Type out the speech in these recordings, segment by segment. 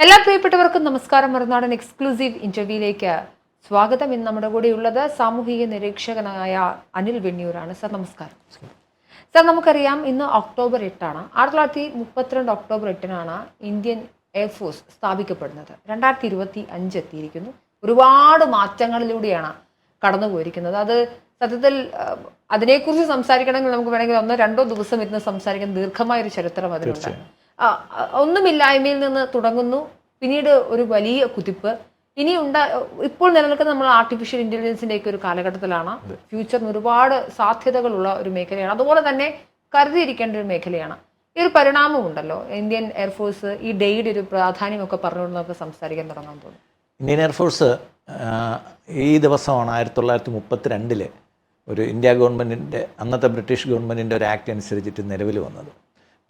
എല്ലാ പ്രിയപ്പെട്ടവർക്കും നമസ്കാരം. മറുനാടൻ എക്സ്ക്ലൂസീവ് ഇന്റർവ്യൂയിലേക്ക് സ്വാഗതം. ഇന്ന് നമ്മുടെ കൂടെ ഉള്ളത് സാമൂഹിക നിരീക്ഷകനായ അനിൽ വെണ്ണിയൂരാണ്. സർ നമസ്കാരം. സർ നമുക്കറിയാം ഇന്ന് ഒക്ടോബർ എട്ടാണ്. ആയിരത്തി തൊള്ളായിരത്തി മുപ്പത്തിരണ്ട് ഒക്ടോബർ എട്ടിനാണ് ഇന്ത്യൻ എയർഫോഴ്സ് സ്ഥാപിക്കപ്പെടുന്നത്. രണ്ടായിരത്തി ഇരുപത്തി അഞ്ച് എത്തിയിരിക്കുന്നു. ഒരുപാട് മാറ്റങ്ങളിലൂടെയാണ് കടന്നു പോയിരിക്കുന്നത് അത് സത്യത്തിൽ അതിനെക്കുറിച്ച് സംസാരിക്കണമെങ്കിൽ നമുക്ക് വേണമെങ്കിൽ ഒന്നോ രണ്ടോ ദിവസം ഇരുന്ന് സംസാരിക്കാൻ ദീർഘമായ ഒരു ചരിത്രം ആ, ഒന്നുമില്ലായ്മയിൽ നിന്ന് തുടങ്ങുന്നു. പിന്നീട് ഒരു വലിയ കുതിപ്പ്. ഇനി ഉണ്ടാ ഇപ്പോൾ നിലനിൽക്കുന്ന നമ്മൾ ആർട്ടിഫിഷ്യൽ ഇന്റലിജൻസിന്റെ ഒക്കെ ഒരു കാലഘട്ടത്തിലാണ്. ഫ്യൂച്ചറിന് ഒരുപാട് സാധ്യതകളുള്ള ഒരു മേഖലയാണ്. അതുപോലെ തന്നെ കരുതിയിരിക്കേണ്ട ഒരു മേഖലയാണ്. ഈ ഒരു പരിണാമം ഉണ്ടല്ലോ ഇന്ത്യൻ എയർഫോഴ്സ് ഈ ഡേയുടെ ഒരു പ്രാധാന്യമൊക്കെ പറഞ്ഞുകൊണ്ട് നമുക്ക് സംസാരിക്കാൻ തുടങ്ങാൻ തോന്നുന്നു ഇന്ത്യൻ എയർഫോഴ്സ് ഈ ദിവസമാണ് ആയിരത്തി തൊള്ളായിരത്തി മുപ്പത്തി രണ്ടിൽ ഒരു ഇന്ത്യ ഗവൺമെന്റിന്റെ അന്നത്തെ ബ്രിട്ടീഷ് ഗവൺമെന്റിന്റെ ഒരു ആക്ട് അനുസരിച്ചിട്ട് നിലവിൽ വന്നത്.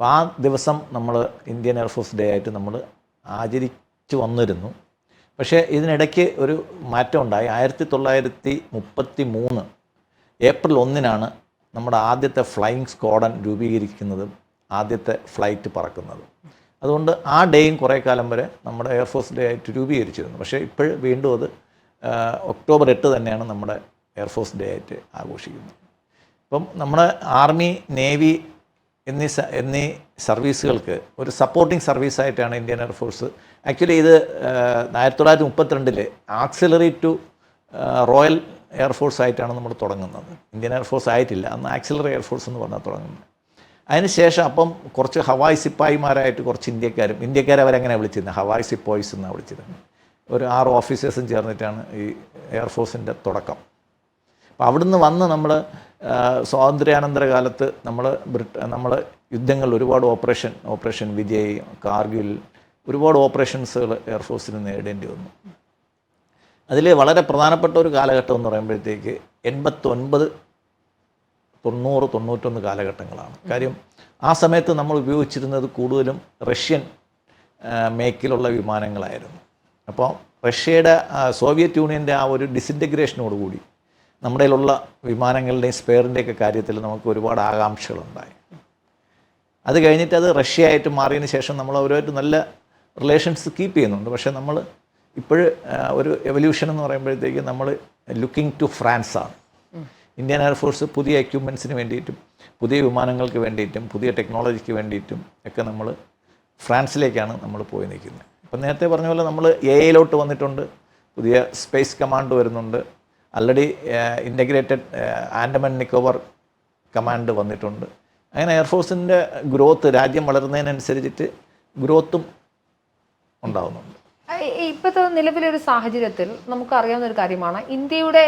അപ്പോൾ ആ ദിവസം നമ്മൾ ഇന്ത്യൻ എയർഫോഴ്സ് ഡേ ആയിട്ട് നമ്മൾ ആചരിച്ചു വന്നിരുന്നു. പക്ഷേ ഇതിനിടയ്ക്ക് ഒരു മാറ്റം ഉണ്ടായി. ആയിരത്തി തൊള്ളായിരത്തി മുപ്പത്തി മൂന്ന് ഏപ്രിൽ ഒന്നിനാണ് നമ്മുടെ ആദ്യത്തെ ഫ്ലൈയിങ് സ്ക്വാഡൻ രൂപീകരിക്കുന്നതും ആദ്യത്തെ ഫ്ലൈറ്റ് പറക്കുന്നതും. അതുകൊണ്ട് ആ ഡേയും കുറേ കാലം വരെ നമ്മുടെ എയർഫോഴ്സ് ഡേ ആയിട്ട് രൂപീകരിച്ചിരുന്നു. പക്ഷേ ഇപ്പോൾ വീണ്ടും അത് ഒക്ടോബർ എട്ട് തന്നെയാണ് നമ്മുടെ എയർഫോഴ്സ് ഡേ ആയിട്ട് ആഘോഷിക്കുന്നത്. ഇപ്പം നമ്മുടെ ആർമി നേവി എന്നീ എന്നീ സർവീസുകൾക്ക് ഒരു സപ്പോർട്ടിംഗ് സർവീസായിട്ടാണ് ഇന്ത്യൻ എയർഫോഴ്സ് ആക്ച്വലി ഇത് ആയിരത്തി തൊള്ളായിരത്തി മുപ്പത്തിരണ്ടിൽ auxiliary to royal air force ആയിട്ടാണ് നമ്മൾ തുടങ്ങുന്നത്. ഇന്ത്യൻ എയർഫോഴ്സ് ആയിട്ടില്ല. അന്ന് ആക്സിലറി എയർഫോഴ്സ് എന്ന് പറഞ്ഞാൽ തുടങ്ങുന്നത്. അതിനുശേഷം അപ്പം കുറച്ച് ഹവായ് സിപ്പായിമാരായിട്ട് കുറച്ച് ഇന്ത്യക്കാരും ഇന്ത്യക്കാരെ അവരെങ്ങനെ വിളിച്ചിരുന്നത് ഹവായ് സിപ്പോയ്സ് എന്നാണ് വിളിച്ചിരുന്നത് ഒരു ആറ് ഓഫീസേഴ്സും ചേർന്നിട്ടാണ് ഈ എയർഫോഴ്സിന്റെ തുടക്കം. അപ്പോൾ അവിടുന്ന് വന്ന് നമ്മൾ സ്വാതന്ത്ര്യാനന്തര കാലത്ത് നമ്മൾ ബ്രിട്ട നമ്മൾ യുദ്ധങ്ങളിൽ ഒരുപാട് ഓപ്പറേഷൻ ഓപ്പറേഷൻ വിജയ് കാർഗിൽ ഒരുപാട് ഓപ്പറേഷൻസുകൾ എയർഫോഴ്സിന് നേടേണ്ടി വന്നു. അതിൽ വളരെ പ്രധാനപ്പെട്ട ഒരു കാലഘട്ടം എന്ന് പറയുമ്പോഴത്തേക്ക് എൺപത്തൊൻപത് തൊണ്ണൂറ് തൊണ്ണൂറ്റൊന്ന് കാലഘട്ടങ്ങളാണ്. കാര്യം ആ സമയത്ത് നമ്മൾ ഉപയോഗിച്ചിരുന്നത് കൂടുതലും റഷ്യൻ മേക്കിലുള്ള വിമാനങ്ങളായിരുന്നു. അപ്പോൾ റഷ്യയുടെ സോവിയറ്റ് യൂണിയന്റെ ആ ഒരു ഡിസിന്റഗ്രേഷനോടുകൂടി നമ്മുടെ കയ്യിലുള്ള വിമാനങ്ങളുടെയും സ്പെയറിന്റെയൊക്കെ കാര്യത്തിൽ നമുക്ക് ഒരുപാട് ആകാംക്ഷകളുണ്ടായി. അത് കഴിഞ്ഞിട്ട് അത് റഷ്യ ആയിട്ട് മാറിയതിന് ശേഷം നമ്മൾ അവരുമായിട്ട് നല്ല റിലേഷൻസ് കീപ്പ് ചെയ്യുന്നുണ്ട്. പക്ഷേ നമ്മൾ ഇപ്പോഴ് ഒരു എവല്യൂഷൻ എന്ന് പറയുമ്പോഴത്തേക്ക് നമ്മൾ ലുക്കിംഗ് ടു ഫ്രാൻസാണ് ഇന്ത്യൻ എയർഫോഴ്സ് പുതിയ എക്യുപ്മെൻസിന് വേണ്ടിയിട്ടും പുതിയ വിമാനങ്ങൾക്ക് വേണ്ടിയിട്ടും പുതിയ ടെക്നോളജിക്ക് വേണ്ടിയിട്ടും ഒക്കെ നമ്മൾ ഫ്രാൻസിലേക്കാണ് നമ്മൾ പോയി നിൽക്കുന്നത്. ഇപ്പം നേരത്തെ പറഞ്ഞ പോലെ നമ്മൾ എ വന്നിട്ടുണ്ട് പുതിയ സ്പേസ് കമാൻഡ് വരുന്നുണ്ട്. Already integrated Andaman Nicobar command വന്നിട്ടുണ്ട്. അങ്ങനെ എയർഫോഴ്സിന്റെ ഗ്രോത്ത് രാജ്യം വളരുന്നതിനനുസരിച്ചിട്ട് ഗ്രോത്തും ഈ ഇപ്പോഴത്തെ നിലവിലൊരു സാഹചര്യത്തിൽ നമുക്ക് അറിയാവുന്ന ഒരു കാര്യമാണ് ഇന്ത്യയുടെ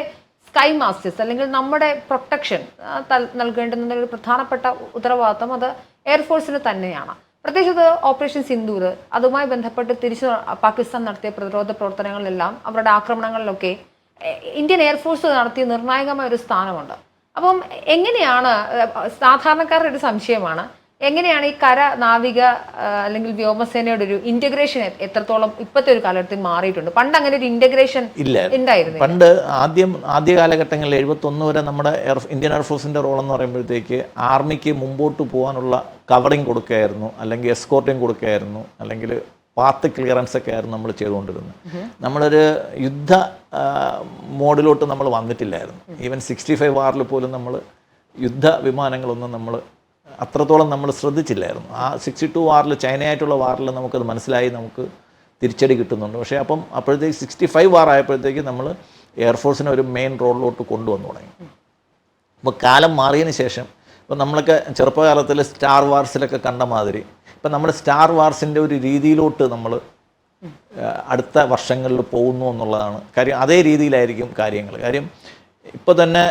സ്കൈ മാസ്റ്റേഴ്സ് അല്ലെങ്കിൽ നമ്മുടെ പ്രൊട്ടക്ഷൻ നൽകേണ്ടുന്ന ഒരു പ്രധാനപ്പെട്ട ഉത്തരവാദിത്തം അത് എയർഫോഴ്സിന് തന്നെയാണ്. പ്രത്യേകിച്ച് ഓപ്പറേഷൻ സിന്ദൂർ അതുമായി ബന്ധപ്പെട്ട് തിരിച്ചു പാകിസ്ഥാൻ നടത്തിയ പ്രതിരോധ പ്രവർത്തനങ്ങളിലെല്ലാം അവരുടെ ആക്രമണങ്ങളിലൊക്കെ ഇന്ത്യൻ എയർഫോഴ്സ് നടത്തിയ നിർണായകമായ ഒരു സ്ഥാനമുണ്ട്. അപ്പം എങ്ങനെയാണ് സാധാരണക്കാരുടെ ഒരു സംശയമാണ് എങ്ങനെയാണ് ഈ കര നാവിക അല്ലെങ്കിൽ വ്യോമസേനയുടെ ഒരു ഇന്റഗ്രേഷൻ എത്രത്തോളം ഇപ്പോഴത്തെ ഒരു കാലഘട്ടത്തിൽ മാറിയിട്ടുണ്ട്? പണ്ട് അങ്ങനെ ഒരു ഇന്റഗ്രേഷൻ ഇല്ല. ഉണ്ടായിരുന്നു പണ്ട് ആദ്യം ആദ്യ കാലഘട്ടങ്ങളിൽ എഴുപത്തൊന്ന് വരെ നമ്മുടെ എയർ ഇന്ത്യൻ എയർഫോഴ്സിന്റെ റോൾ എന്ന് പറയുമ്പോഴത്തേക്ക് ആർമിക്ക് മുമ്പോട്ട് പോകാനുള്ള കവറിങ് കൊടുക്കുകയായിരുന്നു അല്ലെങ്കിൽ എസ്കോർട്ടിങ് കൊടുക്കുകയായിരുന്നു അല്ലെങ്കിൽ പാത്ത് ക്ലിയറൻസ് ഒക്കെ ആയിരുന്നു നമ്മൾ ചെയ്തുകൊണ്ടിരുന്നത്. നമ്മളൊരു യുദ്ധ മോഡിലോട്ട് നമ്മൾ വന്നിട്ടില്ലായിരുന്നു. ഈവൻ സിക്സ്റ്റി ഫൈവ് വാറിൽ പോലും നമ്മൾ യുദ്ധ വിമാനങ്ങളൊന്നും നമ്മൾ അത്രത്തോളം നമ്മൾ ശ്രദ്ധിച്ചില്ലായിരുന്നു. ആ സിക്സ്റ്റി ടു വാറിൽ ചൈനയായിട്ടുള്ള വാറിൽ നമുക്കത് മനസ്സിലായി നമുക്ക് തിരിച്ചടി കിട്ടുന്നുണ്ട്. പക്ഷേ അപ്പം അപ്പോഴത്തേക്ക് സിക്സ്റ്റി ഫൈവ് വാർ ആയപ്പോഴത്തേക്ക് നമ്മൾ എയർഫോഴ്സിനെ ഒരു മെയിൻ റോളിലോട്ട് കൊണ്ടുവന്നു തുടങ്ങി. അപ്പോൾ കാലം മാറിയതിന് ശേഷം ഇപ്പോൾ നമ്മളൊക്കെ ചെറുപ്പകാലത്തിൽ സ്റ്റാർ വാർസിലൊക്കെ കണ്ട മാതിരി ഇപ്പം നമ്മൾ സ്റ്റാർ വാർസിന്റെ ഒരു രീതിയിലോട്ട് നമ്മൾ അടുത്ത വർഷങ്ങളിൽ പോകുന്നു എന്നുള്ളതാണ്. കാര്യം അതേ രീതിയിലായിരിക്കും കാര്യങ്ങൾ. കാര്യം ഇപ്പോൾ തന്നെ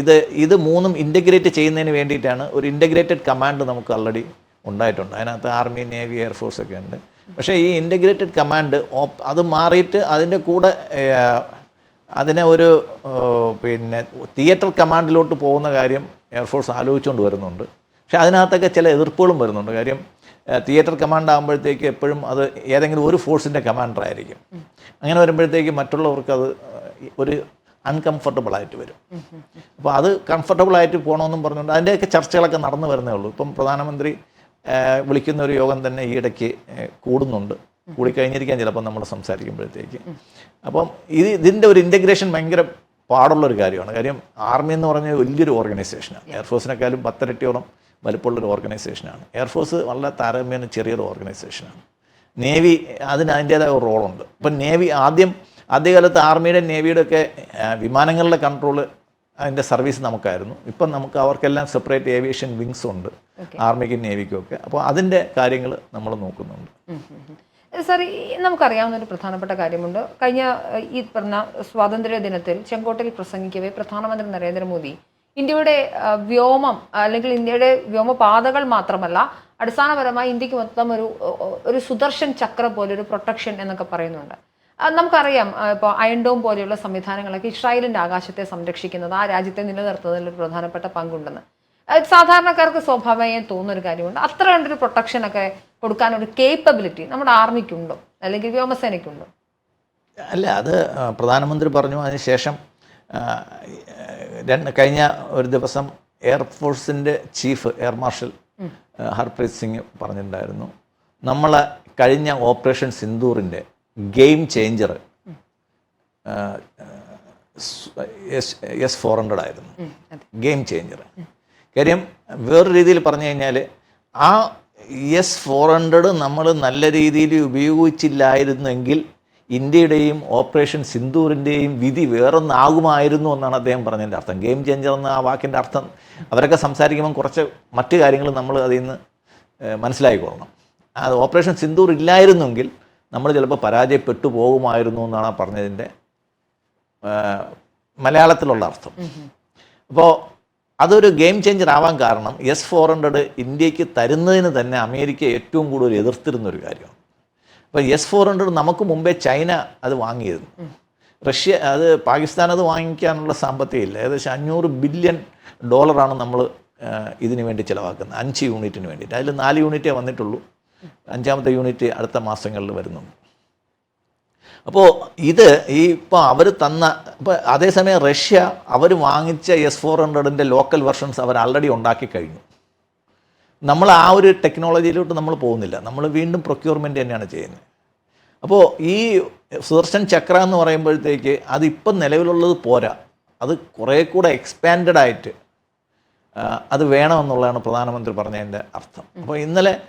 ഇത് ഇത് മൂന്നും ഇന്റഗ്രേറ്റ് ചെയ്യുന്നതിന് വേണ്ടിയിട്ടാണ് ഒരു ഇന്റഗ്രേറ്റഡ് കമാൻഡ് നമുക്ക് ആൾറെഡി ഉണ്ടായിട്ടുണ്ട്. അതിനകത്ത് ആർമി നേവി എയർഫോഴ്സ് ഒക്കെ ഉണ്ട്. പക്ഷേ ഈ ഇന്റഗ്രേറ്റഡ് കമാൻഡ് അത് മാറിയിട്ട് അതിന്റെ കൂടെ അതിനെ ഒരു പിന്നെ തിയേറ്റർ കമാൻഡിലോട്ട് പോകുന്ന കാര്യം എയർഫോഴ്സ് ആലോചിച്ചുകൊണ്ട് വരുന്നുണ്ട്. പക്ഷേ അതിനകത്തൊക്കെ ചില എതിർപ്പുകളും വരുന്നുണ്ട്. കാര്യം തിയേറ്റർ കമാൻഡ് ആകുമ്പോഴത്തേക്ക് എപ്പോഴും അത് ഏതെങ്കിലും ഒരു ഫോഴ്സിന്റെ കമാൻഡർ ആയിരിക്കും. അങ്ങനെ വരുമ്പോഴത്തേക്ക് മറ്റുള്ളവർക്ക് അത് ഒരു അൺകംഫർട്ടബിൾ ആയിട്ട് വരും. അപ്പോൾ അത് കംഫർട്ടബിൾ ആയിട്ട് പോകണമെന്നും പറഞ്ഞുകൊണ്ട് അതിന്റെയൊക്കെ ചർച്ചകളൊക്കെ നടന്നു വരുന്നേ ഉള്ളൂ. ഇപ്പം പ്രധാനമന്ത്രി വിളിക്കുന്ന ഒരു യോഗം തന്നെ ഈ ഇടയ്ക്ക് കൂടുന്നുണ്ട്. കൂടിക്കഴിഞ്ഞിരിക്കാൻ ചിലപ്പോൾ നമ്മൾ സംസാരിക്കുമ്പോഴത്തേക്ക്. അപ്പം ഇത് ഇതിന്റെ ഒരു ഇന്റഗ്രേഷൻ ഭയങ്കര പാടുള്ളൊരു കാര്യമാണ്. കാര്യം ആർമി എന്ന് പറഞ്ഞാൽ വലിയൊരു ഓർഗനൈസേഷനാണ് എയർഫോഴ്സിനെക്കാളും പത്തരട്ടിയോളം വലുപ്പമുള്ളൊരു ഓർഗനൈസേഷനാണ്. എയർഫോഴ്സ് വളരെ താരതമ്യേന ചെറിയൊരു ഓർഗനൈസേഷനാണ്. നേവി അതിന് അതിന്റേതായ ഒരു റോളുണ്ട്. ഇപ്പം നേവി ആദ്യം ആദ്യകാലത്ത് ആർമിയുടെ നേവിയുടെ ഒക്കെ വിമാനങ്ങളുടെ കൺട്രോൾ അതിന്റെ സർവീസ് നമുക്കായിരുന്നു. ഇപ്പം നമുക്ക് അവർക്കെല്ലാം സെപ്പറേറ്റ് ഏവിയേഷൻ വിങ്സ് ഉണ്ട്. ആർമിക്കും നേവിക്കും ഒക്കെ അപ്പോൾ അതിന്റെ കാര്യങ്ങൾ നമ്മൾ നോക്കുന്നുണ്ട്. സാർ നമുക്കറിയാവുന്ന ഒരു പ്രധാനപ്പെട്ട കാര്യമുണ്ട്. കഴിഞ്ഞ ഈ പറഞ്ഞ സ്വാതന്ത്ര്യ ദിനത്തിൽ ചെങ്കോട്ടയിൽ പ്രസംഗിക്കവേ പ്രധാനമന്ത്രി നരേന്ദ്രമോദി ഇന്ത്യയുടെ വ്യോമം അല്ലെങ്കിൽ ഇന്ത്യയുടെ വ്യോമപാതകൾ മാത്രമല്ല അടിസ്ഥാനപരമായി ഇന്ത്യയ്ക്ക് മൊത്തം ഒരു ഒരു സുദർശൻ ചക്ര പോലെ ഒരു പ്രൊട്ടക്ഷൻ എന്നൊക്കെ പറയുന്നുണ്ട്. നമുക്കറിയാം ഇപ്പോൾ അയൺഡോം പോലെയുള്ള സംവിധാനങ്ങളൊക്കെ ഇസ്രായേലിന്റെ ആകാശത്തെ സംരക്ഷിക്കുന്നത് ആ രാജ്യത്തെ നിലനിർത്തുന്നതിൽ ഒരു പ്രധാനപ്പെട്ട പങ്കുണ്ടെന്ന്. സാധാരണക്കാർക്ക് സ്വാഭാവികമായും തോന്നുന്ന ഒരു കാര്യമുണ്ട്. അത്ര കണ്ടൊരു കൊടുക്കാൻ ഒരു കേപ്പബിലിറ്റി നമ്മുടെ ആർമിക്കുണ്ടോ? അല്ലെങ്കിൽ വ്യോമസേനയ്ക്കുണ്ടോ? അല്ല അത് പ്രധാനമന്ത്രി പറഞ്ഞു അതിനുശേഷം രണ്ട് കഴിഞ്ഞ ഒരു ദിവസം എയർഫോഴ്സിന്റെ chief air marshal Harpreet Singh പറഞ്ഞിട്ടുണ്ടായിരുന്നു. നമ്മളെ കഴിഞ്ഞ operation സിന്ദൂറിന്റെ game changer S four hundred ആയിരുന്നു. ഗെയിം ചേഞ്ചർ കാര്യം വേറൊരു രീതിയിൽ പറഞ്ഞു കഴിഞ്ഞാൽ ആ എസ് ഫോർ ഹൺഡ്രഡ് നമ്മൾ നല്ല രീതിയിൽ ഉപയോഗിച്ചില്ലായിരുന്നെങ്കിൽ ഇന്ത്യയുടെയും ഓപ്പറേഷൻ സിന്ദൂറിന്റെയും വിധി വേറൊന്നാകുമായിരുന്നു എന്നാണ് അദ്ദേഹം പറഞ്ഞതിന്റെ അർത്ഥം. ഗെയിം ചേഞ്ചർ എന്ന ആ വാക്കിന്റെ അർത്ഥം അവരൊക്കെ സംസാരിക്കുമ്പം കുറച്ച് മറ്റു കാര്യങ്ങൾ നമ്മൾ അതിൽ നിന്ന് ഏഹ്, മനസ്സിലാക്കിക്കൊള്ളണം അത് ഓപ്പറേഷൻ സിന്ദൂർ ഇല്ലായിരുന്നെങ്കിൽ നമ്മൾ ചിലപ്പോൾ പരാജയപ്പെട്ടു പോകുമായിരുന്നു എന്നാണ് പറഞ്ഞതിന്റെ മലയാളത്തിലുള്ള അർത്ഥം. അപ്പോൾ അതൊരു ഗെയിം ചേഞ്ചർ ആവാൻ കാരണം എസ് ഫോർ ഹൺഡ്രഡ് ഇന്ത്യയ്ക്ക് തരുന്നതിന് തന്നെ അമേരിക്ക ഏറ്റവും കൂടുതൽ എതിർത്തിരുന്ന ഒരു കാര്യമാണ്. അപ്പോൾ എസ് ഫോർ ഹൺഡ്രഡ് നമുക്ക് മുമ്പേ ചൈന അത് വാങ്ങിയിരുന്നു. റഷ്യ അത് പാകിസ്ഥാൻ അത് വാങ്ങിക്കാനുള്ള സാമ്പത്തികം ഇല്ല. ഏകദേശം അഞ്ഞൂറ് ബില്യൺ ഡോളറാണ് നമ്മൾ ഇതിനു വേണ്ടി ചിലവാക്കുന്നത്. അഞ്ച് യൂണിറ്റിന് വേണ്ടിയിട്ട്. അതിൽ നാല് യൂണിറ്റേ വന്നിട്ടുള്ളൂ. അഞ്ചാമത്തെ യൂണിറ്റ് അടുത്ത മാസങ്ങളിൽ വരുന്നുണ്ട്. അപ്പോൾ ഇത് ഈ ഇപ്പോൾ അവർ തന്ന ഇപ്പോൾ അതേസമയം റഷ്യ അവർ വാങ്ങിച്ച എസ് ഫോർ ഹൺഡ്രഡിന്റെ ലോക്കൽ വെർഷൻസ് അവർ ആൾറെഡി ഉണ്ടാക്കി കഴിഞ്ഞു. നമ്മൾ ആ ഒരു ടെക്നോളജിയിലോട്ട് നമ്മൾ പോകുന്നില്ല. നമ്മൾ വീണ്ടും പ്രൊക്യൂർമെന്റ് തന്നെയാണ് ചെയ്യുന്നത്. അപ്പോൾ ഈ സുദർശൻ ചക്ര എന്ന് പറയുമ്പോഴത്തേക്ക് അതിപ്പം നിലവിലുള്ളത് പോരാ. അത് കുറേ കൂടെ എക്സ്പാൻഡഡ് ആയിട്ട് അത് വേണമെന്നുള്ളതാണ് പ്രധാനമന്ത്രി പറഞ്ഞതിന്റെ അർത്ഥം. അപ്പോൾ ഇന്നലെ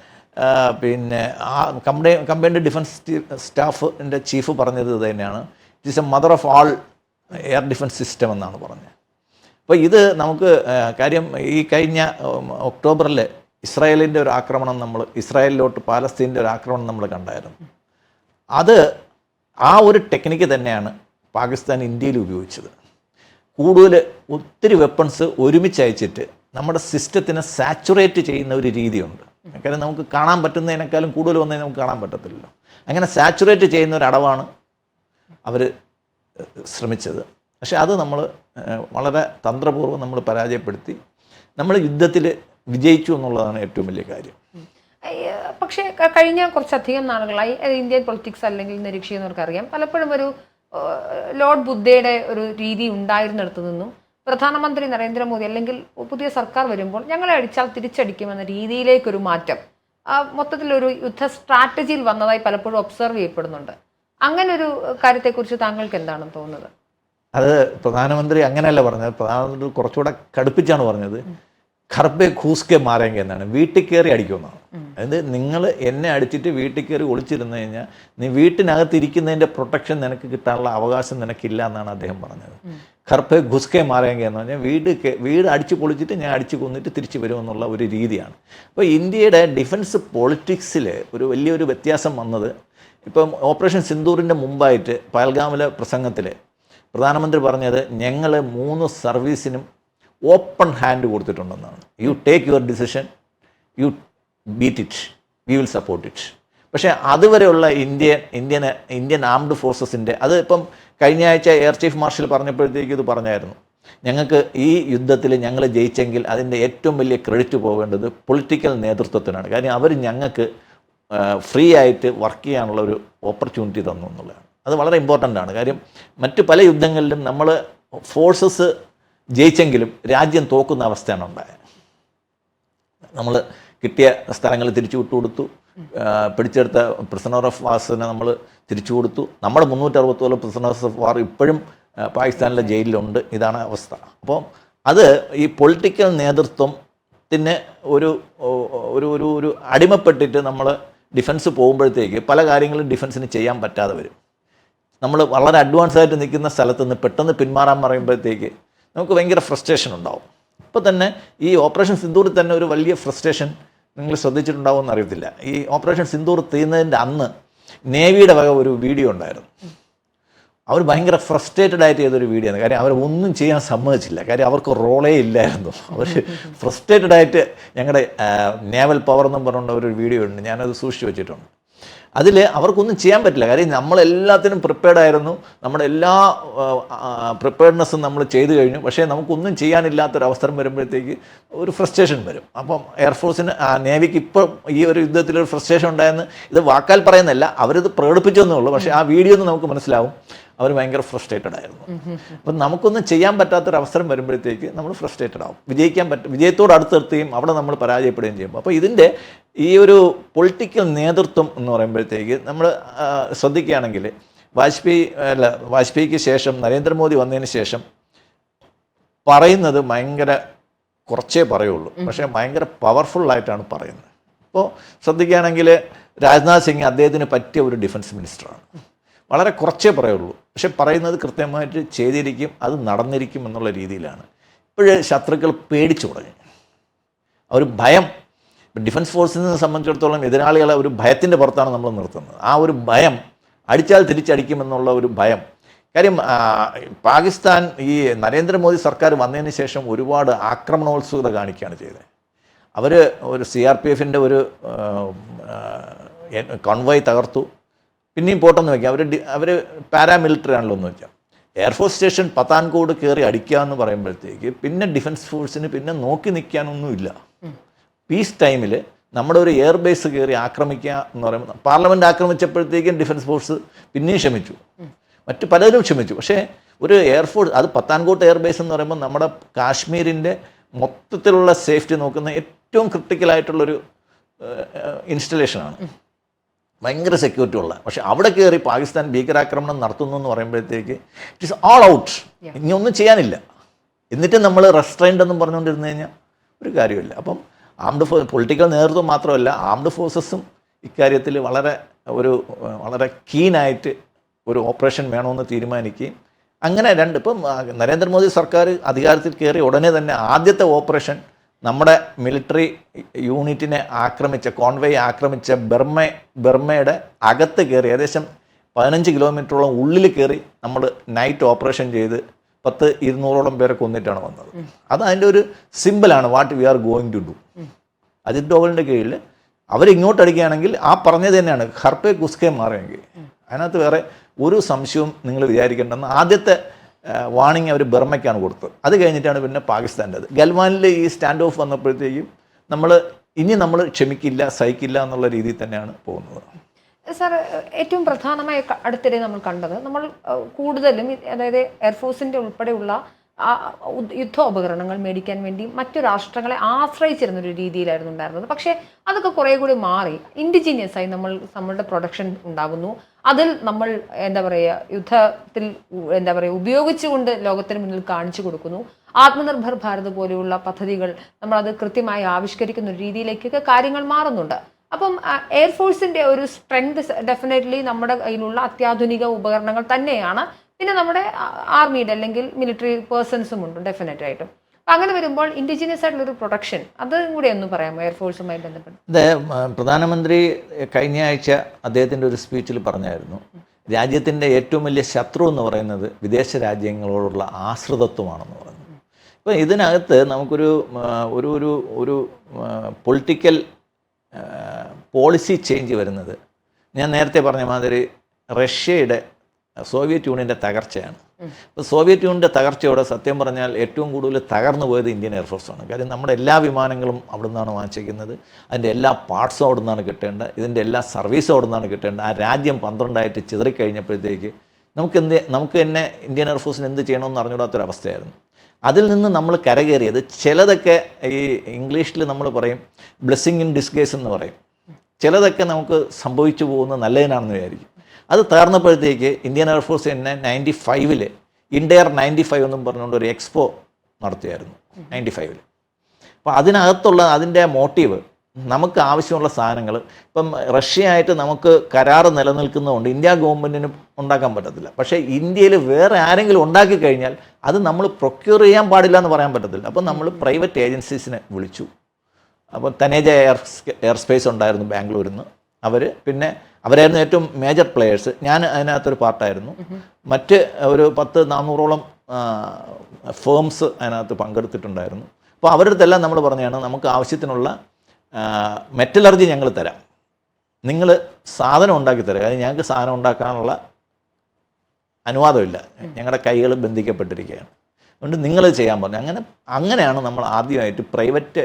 പിന്നെ ആ കമ്പനി കമ്പനിയുടെ ഡിഫൻസ് സ്റ്റാഫിന്റെ ചീഫ് പറഞ്ഞത് ഇത് തന്നെയാണ്. It is a mother of all air defence system എന്നാണ് പറഞ്ഞത്. അപ്പോൾ ഇത് നമുക്ക് കാര്യം ഈ കഴിഞ്ഞ ഒക്ടോബറിൽ ഇസ്രായേലിന്റെ ഒരു ആക്രമണം നമ്മൾ ഇസ്രായേലിലോട്ട് പാലസ്തീന്റെ ഒരു ആക്രമണം നമ്മൾ കണ്ടായിരുന്നു. അത് ആ ഒരു ടെക്നിക്ക് തന്നെയാണ് പാകിസ്ഥാൻ ഇന്ത്യയിൽ ഉപയോഗിച്ചത്. കൂടുതൽ ഒത്തിരി വെപ്പൺസ് ഒരുമിച്ച് അയച്ചിട്ട് നമ്മുടെ സിസ്റ്റത്തിനെ സാച്ചുറേറ്റ് ചെയ്യുന്ന ഒരു രീതിയുണ്ട്. കാര്യം നമുക്ക് കാണാൻ പറ്റുന്നതിനേക്കാളും കൂടുതൽ വന്നേ നമുക്ക് കാണാൻ പറ്റത്തില്ലല്ലോ. അങ്ങനെ സാച്ചുറേറ്റ് ചെയ്യുന്ന ഒരു അടവാണ് അവർ ശ്രമിച്ചത്. പക്ഷെ അത് നമ്മൾ വളരെ തന്ത്രപൂർവം നമ്മൾ പരാജയപ്പെടുത്തി. നമ്മൾ യുദ്ധത്തിൽ വിജയിച്ചു എന്നുള്ളതാണ് ഏറ്റവും വലിയ കാര്യം. പക്ഷേ കഴിഞ്ഞ കുറച്ചധികം നാളുകളായി ഇന്ത്യൻ പൊളിറ്റിക്സ് അല്ലെങ്കിൽ നിരീക്ഷിക്കുന്നവർക്ക് അറിയാം പലപ്പോഴും ഒരു ലോർഡ് ബുദ്ധയുടെ ഒരു രീതി ഉണ്ടായിരുന്നിടത്തു നിന്നും പ്രധാനമന്ത്രി നരേന്ദ്രമോദി അല്ലെങ്കിൽ പുതിയ സർക്കാർ വരുമ്പോൾ ഞങ്ങളെ അടിച്ചാൽ തിരിച്ചടിക്കുമെന്ന രീതിയിലേക്കൊരു മാറ്റം മൊത്തത്തിലൊരു യുദ്ധ സ്ട്രാറ്റജിയിൽ വന്നതായി പലപ്പോഴും ഒബ്സർവ് ചെയ്യപ്പെടുന്നുണ്ട്. അങ്ങനെ ഒരു കാര്യത്തെക്കുറിച്ച് താങ്കൾക്ക് എന്താണ് തോന്നുന്നത്? അത് പ്രധാനമന്ത്രി അങ്ങനെയല്ല പറഞ്ഞത്. പ്രധാനമന്ത്രി കുറച്ചുകൂടെ കടുപ്പിച്ചാണ് പറഞ്ഞത്. ഖർബെ ഖൂസ്കെ മാറേങ്ക എന്നാണ്. വീട്ടിൽ കയറി അടിക്കുമെന്നാണ്. അതായത് നിങ്ങൾ എന്നെ അടിച്ചിട്ട് വീട്ടിൽ കയറി ഒളിച്ചിരുന്നു കഴിഞ്ഞാൽ നീ വീട്ടിനകത്ത് ഇരിക്കുന്നതിന്റെ പ്രൊട്ടക്ഷൻ നിനക്ക് കിട്ടാനുള്ള അവകാശം നിനക്കില്ല എന്നാണ് അദ്ദേഹം പറഞ്ഞത്. ഖർബെ ഖുസ്കെ മാറേങ്ക എന്ന് പറഞ്ഞാൽ വീട് വീട് അടിച്ച് പൊളിച്ചിട്ട് ഞാൻ അടിച്ച് കൊന്നിട്ട് തിരിച്ചു വരുമെന്നുള്ള ഒരു രീതിയാണ്. അപ്പോൾ ഇന്ത്യയുടെ ഡിഫൻസ് പൊളിറ്റിക്സിൽ ഒരു വലിയൊരു വ്യത്യാസം വന്നത് ഇപ്പം ഓപ്പറേഷൻ സിന്ദൂറിന്റെ മുമ്പായിട്ട് പയൽഗാമിലെ പ്രസംഗത്തിൽ പ്രധാനമന്ത്രി പറഞ്ഞത് ഞങ്ങൾ മൂന്ന് സർവീസിനും open hand കൊടുത്തിട്ടുണ്ടെന്നാണ്. You take your decision you beat it we will support it പക്ഷേ അതുവരെയുള്ള ഇന്ത്യൻ ഇന്ത്യൻ ഇന്ത്യൻ ആംഡ് ഫോഴ്സസിന്റെ അത് ഇപ്പം കഴിഞ്ഞ ആഴ്ച എയർ ചീഫ് മാർഷൽ പറഞ്ഞപ്പോഴത്തേക്ക് ഇത് പറഞ്ഞായിരുന്നു. ഞങ്ങൾക്ക് ഈ യുദ്ധത്തിൽ ഞങ്ങൾ ജയിച്ചെങ്കിൽ അതിന്റെ ഏറ്റവും വലിയ ക്രെഡിറ്റ് പോകേണ്ടത് പൊളിറ്റിക്കൽ നേതൃത്വത്തിനാണ്. കാര്യം അവർ ഞങ്ങൾക്ക് ഫ്രീ ആയിട്ട് വർക്ക് ചെയ്യാനുള്ള ഒരു ഓപ്പർച്യൂണിറ്റി തന്നു എന്നുള്ളതാണ്. അത് വളരെ ഇമ്പോർട്ടന്റ് ആണ്. കാര്യം മറ്റു പല യുദ്ധങ്ങളിലും നമ്മൾ ഫോഴ്സസ് ജയിച്ചെങ്കിലും രാജ്യം തോക്കുന്ന അവസ്ഥയാണ് ഉണ്ടായത്. നമ്മൾ കിട്ടിയ സ്ഥലങ്ങൾ തിരിച്ചു വിട്ടുകൊടുത്തു. പിടിച്ചെടുത്ത പ്രിസണർ ഓഫ് വാസിനെ നമ്മൾ തിരിച്ചു കൊടുത്തു. നമ്മുടെ മുന്നൂറ്ററുപത്തോളം പ്രിസണേഴ്സ് ഓഫ് വാർ ഇപ്പോഴും പാകിസ്ഥാനിലെ ജയിലിലുണ്ട്. ഇതാണ് അവസ്ഥ. അപ്പോൾ അത് ഈ പൊളിറ്റിക്കൽ നേതൃത്വത്തിന് ഒരു ഒരു ഒരു ഒരു അടിമപ്പെട്ടിട്ട് നമ്മൾ ഡിഫൻസ് പോകുമ്പോഴത്തേക്ക് പല കാര്യങ്ങളും ഡിഫൻസിന് ചെയ്യാൻ പറ്റാതെ വരും. നമ്മൾ വളരെ അഡ്വാൻസ് ആയിട്ട് നിൽക്കുന്ന സ്ഥലത്ത് നിന്ന് പെട്ടെന്ന് പിന്മാറാൻ പറയുമ്പോഴത്തേക്ക് നമുക്ക് ഭയങ്കര ഫ്രസ്ട്രേഷൻ ഉണ്ടാവും. ഇപ്പോൾ തന്നെ ഈ ഓപ്പറേഷൻ സിന്ദൂറിൽ തന്നെ ഒരു വലിയ ഫ്രസ്ട്രേഷൻ നിങ്ങൾ ശ്രദ്ധിച്ചിട്ടുണ്ടാവുമെന്ന് അറിയത്തില്ല. ഈ ഓപ്പറേഷൻ സിന്ദൂർ തീരുന്നതിന്റെ അന്ന് നേവിയുടെ വക ഒരു വീഡിയോ ഉണ്ടായിരുന്നു. അവർ ഭയങ്കര ഫ്രസ്ട്രേറ്റഡ് ആയിട്ട് ചെയ്തൊരു വീഡിയോ ആണ്. കാര്യം അവർ ഒന്നും ചെയ്യാൻ സമ്മതിച്ചില്ല. കാര്യം അവർക്ക് റോളേ ഇല്ലായിരുന്നു. അവർ ഫ്രസ്ട്രേറ്റഡ് ആയിട്ട് ഞങ്ങളുടെ നേവൽ പവർ എന്നും പറഞ്ഞുകൊണ്ട് ഒരു വീഡിയോ ഉണ്ട്. ഞാനത് സൂക്ഷിച്ചു വെച്ചിട്ടുണ്ട്. അതിൽ അവർക്കൊന്നും ചെയ്യാൻ പറ്റില്ല. കാര്യം നമ്മളെല്ലാത്തിനും പ്രിപ്പയർഡ് ആയിരുന്നു. നമ്മുടെ എല്ലാ പ്രിപ്പയർഡ്നെസ്സും നമ്മൾ ചെയ്തു കഴിഞ്ഞു. പക്ഷേ നമുക്കൊന്നും ചെയ്യാനില്ലാത്തൊരവസരം വരുമ്പോഴത്തേക്ക് ഒരു ഫ്രസ്ട്രേഷൻ വരും. അപ്പം എയർഫോഴ്സിന് നേവിക്ക് ഇപ്പോൾ ഈ ഒരു യുദ്ധത്തിൽ ഒരു ഫ്രസ്ട്രേഷൻ ഉണ്ടായെന്ന് ഇത് വാക്കാൽ പറയുന്നല്ല അവരിത് പ്രകടിപ്പിച്ചെന്നേ ഉള്ളൂ. പക്ഷേ ആ വീഡിയോ ഒന്ന് നമുക്ക് മനസ്സിലാവും. അവർ ഭയങ്കര ഫ്രസ്ട്രേറ്റഡ് ആയിരുന്നു. അപ്പം നമുക്കൊന്നും ചെയ്യാൻ പറ്റാത്തൊരു അവസരം വരുമ്പോഴത്തേക്ക് നമ്മൾ ഫ്രസ്ട്രേറ്റഡ് ആവും. വിജയിക്കാൻ പറ്റും വിജയത്തോട് അടുത്തെത്തുകയും അവിടെ നമ്മൾ പരാജയപ്പെടുകയും ചെയ്യുമ്പോൾ അപ്പോൾ ഇതിന്റെ ഈ ഒരു പൊളിറ്റിക്കൽ നേതൃത്വം എന്ന് പറയുമ്പോഴത്തേക്ക് നമ്മൾ ശ്രദ്ധിക്കുകയാണെങ്കിൽ വാജ്പേയി അല്ല വാജ്പേയിക്ക് ശേഷം നരേന്ദ്രമോദി വന്നതിന് ശേഷം പറയുന്നത് ഭയങ്കര കുറച്ചേ പറയുള്ളൂ. പക്ഷേ ഭയങ്കര പവർഫുള്ളായിട്ടാണ് പറയുന്നത്. അപ്പോൾ ശ്രദ്ധിക്കുകയാണെങ്കിൽ രാജ്നാഥ് സിംഗ് അദ്ദേഹത്തിന് പറ്റിയ ഒരു ഡിഫൻസ് മിനിസ്റ്ററാണ് വളരെ കുറച്ചേ പറയുള്ളൂ. പക്ഷെ പറയുന്നത് കൃത്യമായിട്ട് ചെയ്തിരിക്കും അത് നടന്നിരിക്കും എന്നുള്ള രീതിയിലാണ്. ഇപ്പോഴേ ശത്രുക്കൾ പേടിച്ചു തുടങ്ങി. അവർ ഭയം. ഡിഫൻസ് ഫോഴ്സിനെ സംബന്ധിച്ചിടത്തോളം എതിരാളികളെ ഒരു ഭയത്തിന്റെ പുറത്താണ് നമ്മൾ നിർത്തുന്നത്. ആ ഒരു ഭയം അടിച്ചാൽ തിരിച്ചടിക്കുമെന്നുള്ള ഒരു ഭയം. കാര്യം പാകിസ്ഥാൻ ഈ നരേന്ദ്രമോദി സർക്കാർ വന്നതിന് ശേഷം ഒരുപാട് ആക്രമണോത്സുകത കാണിക്കുകയാണ് ചെയ്തത്. അവർ ഒരു സി ആർ പി എഫിന്റെ ഒരു കോൺവോയ് തകർത്തു. പിന്നെയും പോട്ടെന്ന് വെക്കാം. അവർ അവർ പാരാമിലിറ്ററി ആണല്ലോ എന്ന് വെച്ചാൽ എയർഫോഴ്സ് സ്റ്റേഷൻ പത്താൻകോട് കയറി അടിക്കുക എന്ന് പറയുമ്പോഴത്തേക്ക് പിന്നെ ഡിഫൻസ് ഫോഴ്സിന് പിന്നെ നോക്കി നിൽക്കാനൊന്നുമില്ല പീസ് ടൈമിൽ നമ്മുടെ ഒരു എയർ ബേസ് കയറി ആക്രമിക്കുക എന്ന് പറയുമ്പോൾ പാർലമെന്റ് ആക്രമിച്ചപ്പോഴത്തേക്കും ഡിഫൻസ് ഫോഴ്സ് പിന്നെയും ക്ഷമിച്ചു. മറ്റ് പലരും ക്ഷമിച്ചു. പക്ഷേ ഒരു എയർഫോഴ്സ് അത് പത്താൻകോട്ട് എയർ ബേസ് എന്ന് പറയുമ്പോൾ നമ്മുടെ കാശ്മീരിന്റെ മൊത്തത്തിലുള്ള സേഫ്റ്റി നോക്കുന്ന ഏറ്റവും ക്രിട്ടിക്കലായിട്ടുള്ളൊരു ഇൻസ്റ്റലേഷനാണ് ഭയങ്കര സെക്യൂരിറ്റി ഉള്ള. പക്ഷെ അവിടെ കയറി പാകിസ്ഥാൻ ഭീകരാക്രമണം നടത്തുന്നു എന്ന് പറയുമ്പോഴത്തേക്ക് ഇറ്റ് ഇസ് ഓൾ ഔട്ട് ഇനി ഒന്നും ചെയ്യാനില്ല. എന്നിട്ട് നമ്മൾ റെസ്ട്രൈൻഡ് എന്നും പറഞ്ഞുകൊണ്ടിരുന്നു കഴിഞ്ഞാൽ ഒരു കാര്യമില്ല അപ്പം ആംഡ് ഫോ പൊളിറ്റിക്കൽ നേതൃത്വം മാത്രമല്ല ആംഡ് ഫോഴ്സസും ഇക്കാര്യത്തിൽ വളരെ ഒരു വളരെ കീനായിട്ട് ഒരു ഓപ്പറേഷൻ വേണമെന്ന് തീരുമാനിക്കുകയും അങ്ങനെ രണ്ട് ഇപ്പം നരേന്ദ്രമോദി സർക്കാർ അധികാരത്തിൽ കയറി ഉടനെ തന്നെ ആദ്യത്തെ ഓപ്പറേഷൻ നമ്മുടെ മിലിറ്ററി യൂണിറ്റിനെ ആക്രമിച്ച കോൺവേ ആക്രമിച്ച ബർമ്മ ബർമ്മയുടെ അകത്ത് കയറി ഏകദേശം പതിനഞ്ച് കിലോമീറ്ററോളം ഉള്ളിൽ കയറി നമ്മൾ നൈറ്റ് ഓപ്പറേഷൻ ചെയ്ത് പത്ത് ഇരുന്നൂറോളം പേരെ കൊന്നിട്ടാണ് വന്നത്. അത് അതിന്റെ ഒരു സിമ്പിളാണ് what we are going to do Ajit ഡോവലിന്റെ കീഴിൽ അവരിങ്ങോട്ട് അടിക്കുകയാണെങ്കിൽ ആ പറഞ്ഞത് തന്നെയാണ് ഹർപ്പെ കുസ്കെ മാറിയെങ്കിൽ. അതിനകത്ത് വേറെ ഒരു സംശയവും നിങ്ങൾ വിചാരിക്കേണ്ടെന്ന് ആദ്യത്തെ വാണിംഗ് അവർ ബർമ്മയ്ക്കാണ് കൊടുത്തത്. അത് കഴിഞ്ഞിട്ടാണ് പിന്നെ പാകിസ്ഥാന്റെത്. ഗൽവാനിൽ ഈ സ്റ്റാൻഡ് ഓഫ് വന്നപ്പോഴത്തേക്കും നമ്മൾ ഇനി നമ്മൾ ക്ഷമിക്കില്ല സഹിക്കില്ല എന്നുള്ള രീതിയിൽ തന്നെയാണ് പോകുന്നത്. സാർ ഏറ്റവും പ്രധാനമായി അടുത്തിടെ നമ്മൾ കണ്ടത് നമ്മൾ കൂടുതലും അതായത് എയർഫോഴ്സിന്റെ ഉൾപ്പെടെയുള്ള യുദ്ധോപകരണങ്ങൾ മേടിക്കാൻ വേണ്ടി മറ്റു രാഷ്ട്രങ്ങളെ ആശ്രയിച്ചിരുന്ന ഒരു രീതിയിലായിരുന്നു ഉണ്ടായിരുന്നത്. പക്ഷേ അതൊക്കെ കുറേ കൂടി മാറി. ഇൻഡിജീനിയസ് ആയി നമ്മൾ നമ്മളുടെ പ്രൊഡക്ഷൻ ഉണ്ടാകുന്നു. അതിൽ നമ്മൾ എന്താ പറയുക യുദ്ധത്തിൽ എന്താ പറയുക ഉപയോഗിച്ചുകൊണ്ട് ലോകത്തിന് മുന്നിൽ കാണിച്ചു കൊടുക്കുന്നു. ആത്മനിർഭർ ഭാരത് പോലെയുള്ള പദ്ധതികൾ നമ്മൾ അത് കൃത്യമായി ആവിഷ്കരിക്കുന്ന ഒരു രീതിയിലേക്കൊക്കെ കാര്യങ്ങൾ മാറുന്നുണ്ട്. അപ്പം എയർഫോഴ്സിന്റെ ഒരു സ്ട്രെങ്ത് ഡെഫിനറ്റ്ലി നമ്മുടെ കയ്യിലുള്ള അത്യാധുനിക ഉപകരണങ്ങൾ തന്നെയാണ്. പിന്നെ നമ്മുടെ ആർമിയുടെ അല്ലെങ്കിൽ മിലിറ്ററി പേഴ്സൺസും ഉണ്ട് ഡെഫിനറ്റ് ആയിട്ടും. അപ്പം അങ്ങനെ വരുമ്പോൾ ഇൻഡിജിനിയസ് ആയിട്ടുള്ള ഒരു പ്രൊഡക്ഷൻ അതും കൂടി ഒന്ന് പറയാമോ? എയർഫോഴ്സുമായി ബന്ധപ്പെട്ട്. ഇത് പ്രധാനമന്ത്രി കഴിഞ്ഞ ആഴ്ച അദ്ദേഹത്തിന്റെ ഒരു സ്പീച്ചിൽ പറഞ്ഞായിരുന്നു രാജ്യത്തിന്റെ ഏറ്റവും വലിയ ശത്രു എന്ന് പറയുന്നത് വിദേശ രാജ്യങ്ങളോടുള്ള ആശ്രിതത്വമാണെന്ന് പറഞ്ഞു. ഇപ്പം ഇതിനകത്ത് നമുക്കൊരു ഒരു ഒരു ഒരു പൊളിറ്റിക്കൽ പോളിസി ചേഞ്ച് വരുന്നത്. ഞാൻ നേരത്തെ പറഞ്ഞ മാതിരി റഷ്യയുടെ സോവിയറ്റ് യൂണിയന്റെ തകർച്ചയാണ്. അപ്പോൾ സോവിയറ്റ് യൂണിയന്റെ തകർച്ചയോടെ സത്യം പറഞ്ഞാൽ ഏറ്റവും കൂടുതൽ തകർന്നു പോയത് ഇന്ത്യൻ എയർഫോഴ്സാണ്. കാര്യം നമ്മുടെ എല്ലാ വിമാനങ്ങളും അവിടെ നിന്നാണ് വാങ്ങിച്ചിരിക്കുന്നത്. അതിന്റെ എല്ലാ പാർട്സും അവിടെ നിന്നാണ് കിട്ടേണ്ടത്. ഇതിന്റെ എല്ലാ സർവീസും അവിടെ നിന്നാണ് കിട്ടേണ്ടത്. ആ രാജ്യം പന്ത്രണ്ടായിട്ട് ചിതറിക്കഴിഞ്ഞപ്പോഴത്തേക്ക് നമുക്ക് എന്ത് നമുക്ക് തന്നെ ഇന്ത്യൻ എയർഫോഴ്സിന് എന്ത് ചെയ്യണമെന്ന് അറിഞ്ഞുകൂടാത്തൊരവസ്ഥയായിരുന്നു. അതിൽ നിന്ന് നമ്മൾ കരകയറിയത് ചിലതൊക്കെ ഈ ഇംഗ്ലീഷിൽ നമ്മൾ പറയും ബ്ലെസ്സിങ് ഇൻ ഡിസ്ഗേസ് എന്ന് പറയും. ചിലതൊക്കെ നമുക്ക് സംഭവിച്ചു പോകുന്നത് നല്ലതിനാണെന്ന് വിചാരിക്കും. അത് തീർന്നപ്പോഴത്തേക്ക് ഇന്ത്യൻ എയർഫോഴ്സ് തന്നെ നയന്റി ഫൈവിൽ ഇൻഡയർ നയന്റി ഫൈവ് എന്നും പറഞ്ഞുകൊണ്ട് ഒരു എക്സ്പോ നടത്തിയായിരുന്നു. നയന്റി ഫൈവിൽ അപ്പോൾ അതിനകത്തുള്ള അതിന്റെ മോട്ടീവ് നമുക്ക് ആവശ്യമുള്ള സാധനങ്ങൾ ഇപ്പം റഷ്യയായിട്ട് നമുക്ക് കരാറ് നിലനിൽക്കുന്നതുകൊണ്ട് ഇന്ത്യ ഗവൺമെന്റിന് ഉണ്ടാക്കാൻ പറ്റത്തില്ല. പക്ഷേ ഇന്ത്യയിൽ വേറെ ആരെങ്കിലും ഉണ്ടാക്കി കഴിഞ്ഞാൽ അത് നമ്മൾ പ്രൊക്യൂർ ചെയ്യാൻ പാടില്ല എന്ന് പറയാൻ പറ്റത്തില്ല. അപ്പം നമ്മൾ പ്രൈവറ്റ് ഏജൻസീസിനെ വിളിച്ചു. അപ്പോൾ തനേജ എയർ എയർ സ്പേസ് ഉണ്ടായിരുന്നു ബാംഗ്ലൂരിൽ നിന്ന് അവർ പിന്നെ അവരായിരുന്നു ഏറ്റവും മേജർ പ്ലെയേഴ്സ് ഞാൻ അതിനകത്തൊരു പാർട്ടായിരുന്നു മറ്റ് ഒരു പത്ത് നാനൂറോളം ഫേംസ് അതിനകത്ത് പങ്കെടുത്തിട്ടുണ്ടായിരുന്നു. അപ്പോൾ അവരുടെ അടുത്തെല്ലാം നമ്മൾ പറഞ്ഞാണ് നമുക്ക് ആവശ്യത്തിനുള്ള മെറ്റലർജി ഞങ്ങൾ തരാം. നിങ്ങൾ സാധനം ഉണ്ടാക്കി തരാം. അതായത് ഞങ്ങൾക്ക് സാധനം ഉണ്ടാക്കാനുള്ള അനുവാദമില്ല. ഞങ്ങളുടെ കൈകൾ ബന്ധിക്കപ്പെട്ടിരിക്കുകയാണ്. അതുകൊണ്ട് നിങ്ങൾ ചെയ്യാൻ പറഞ്ഞു. അങ്ങനെ അങ്ങനെയാണ് നമ്മൾ ആദ്യമായിട്ട് പ്രൈവറ്റ്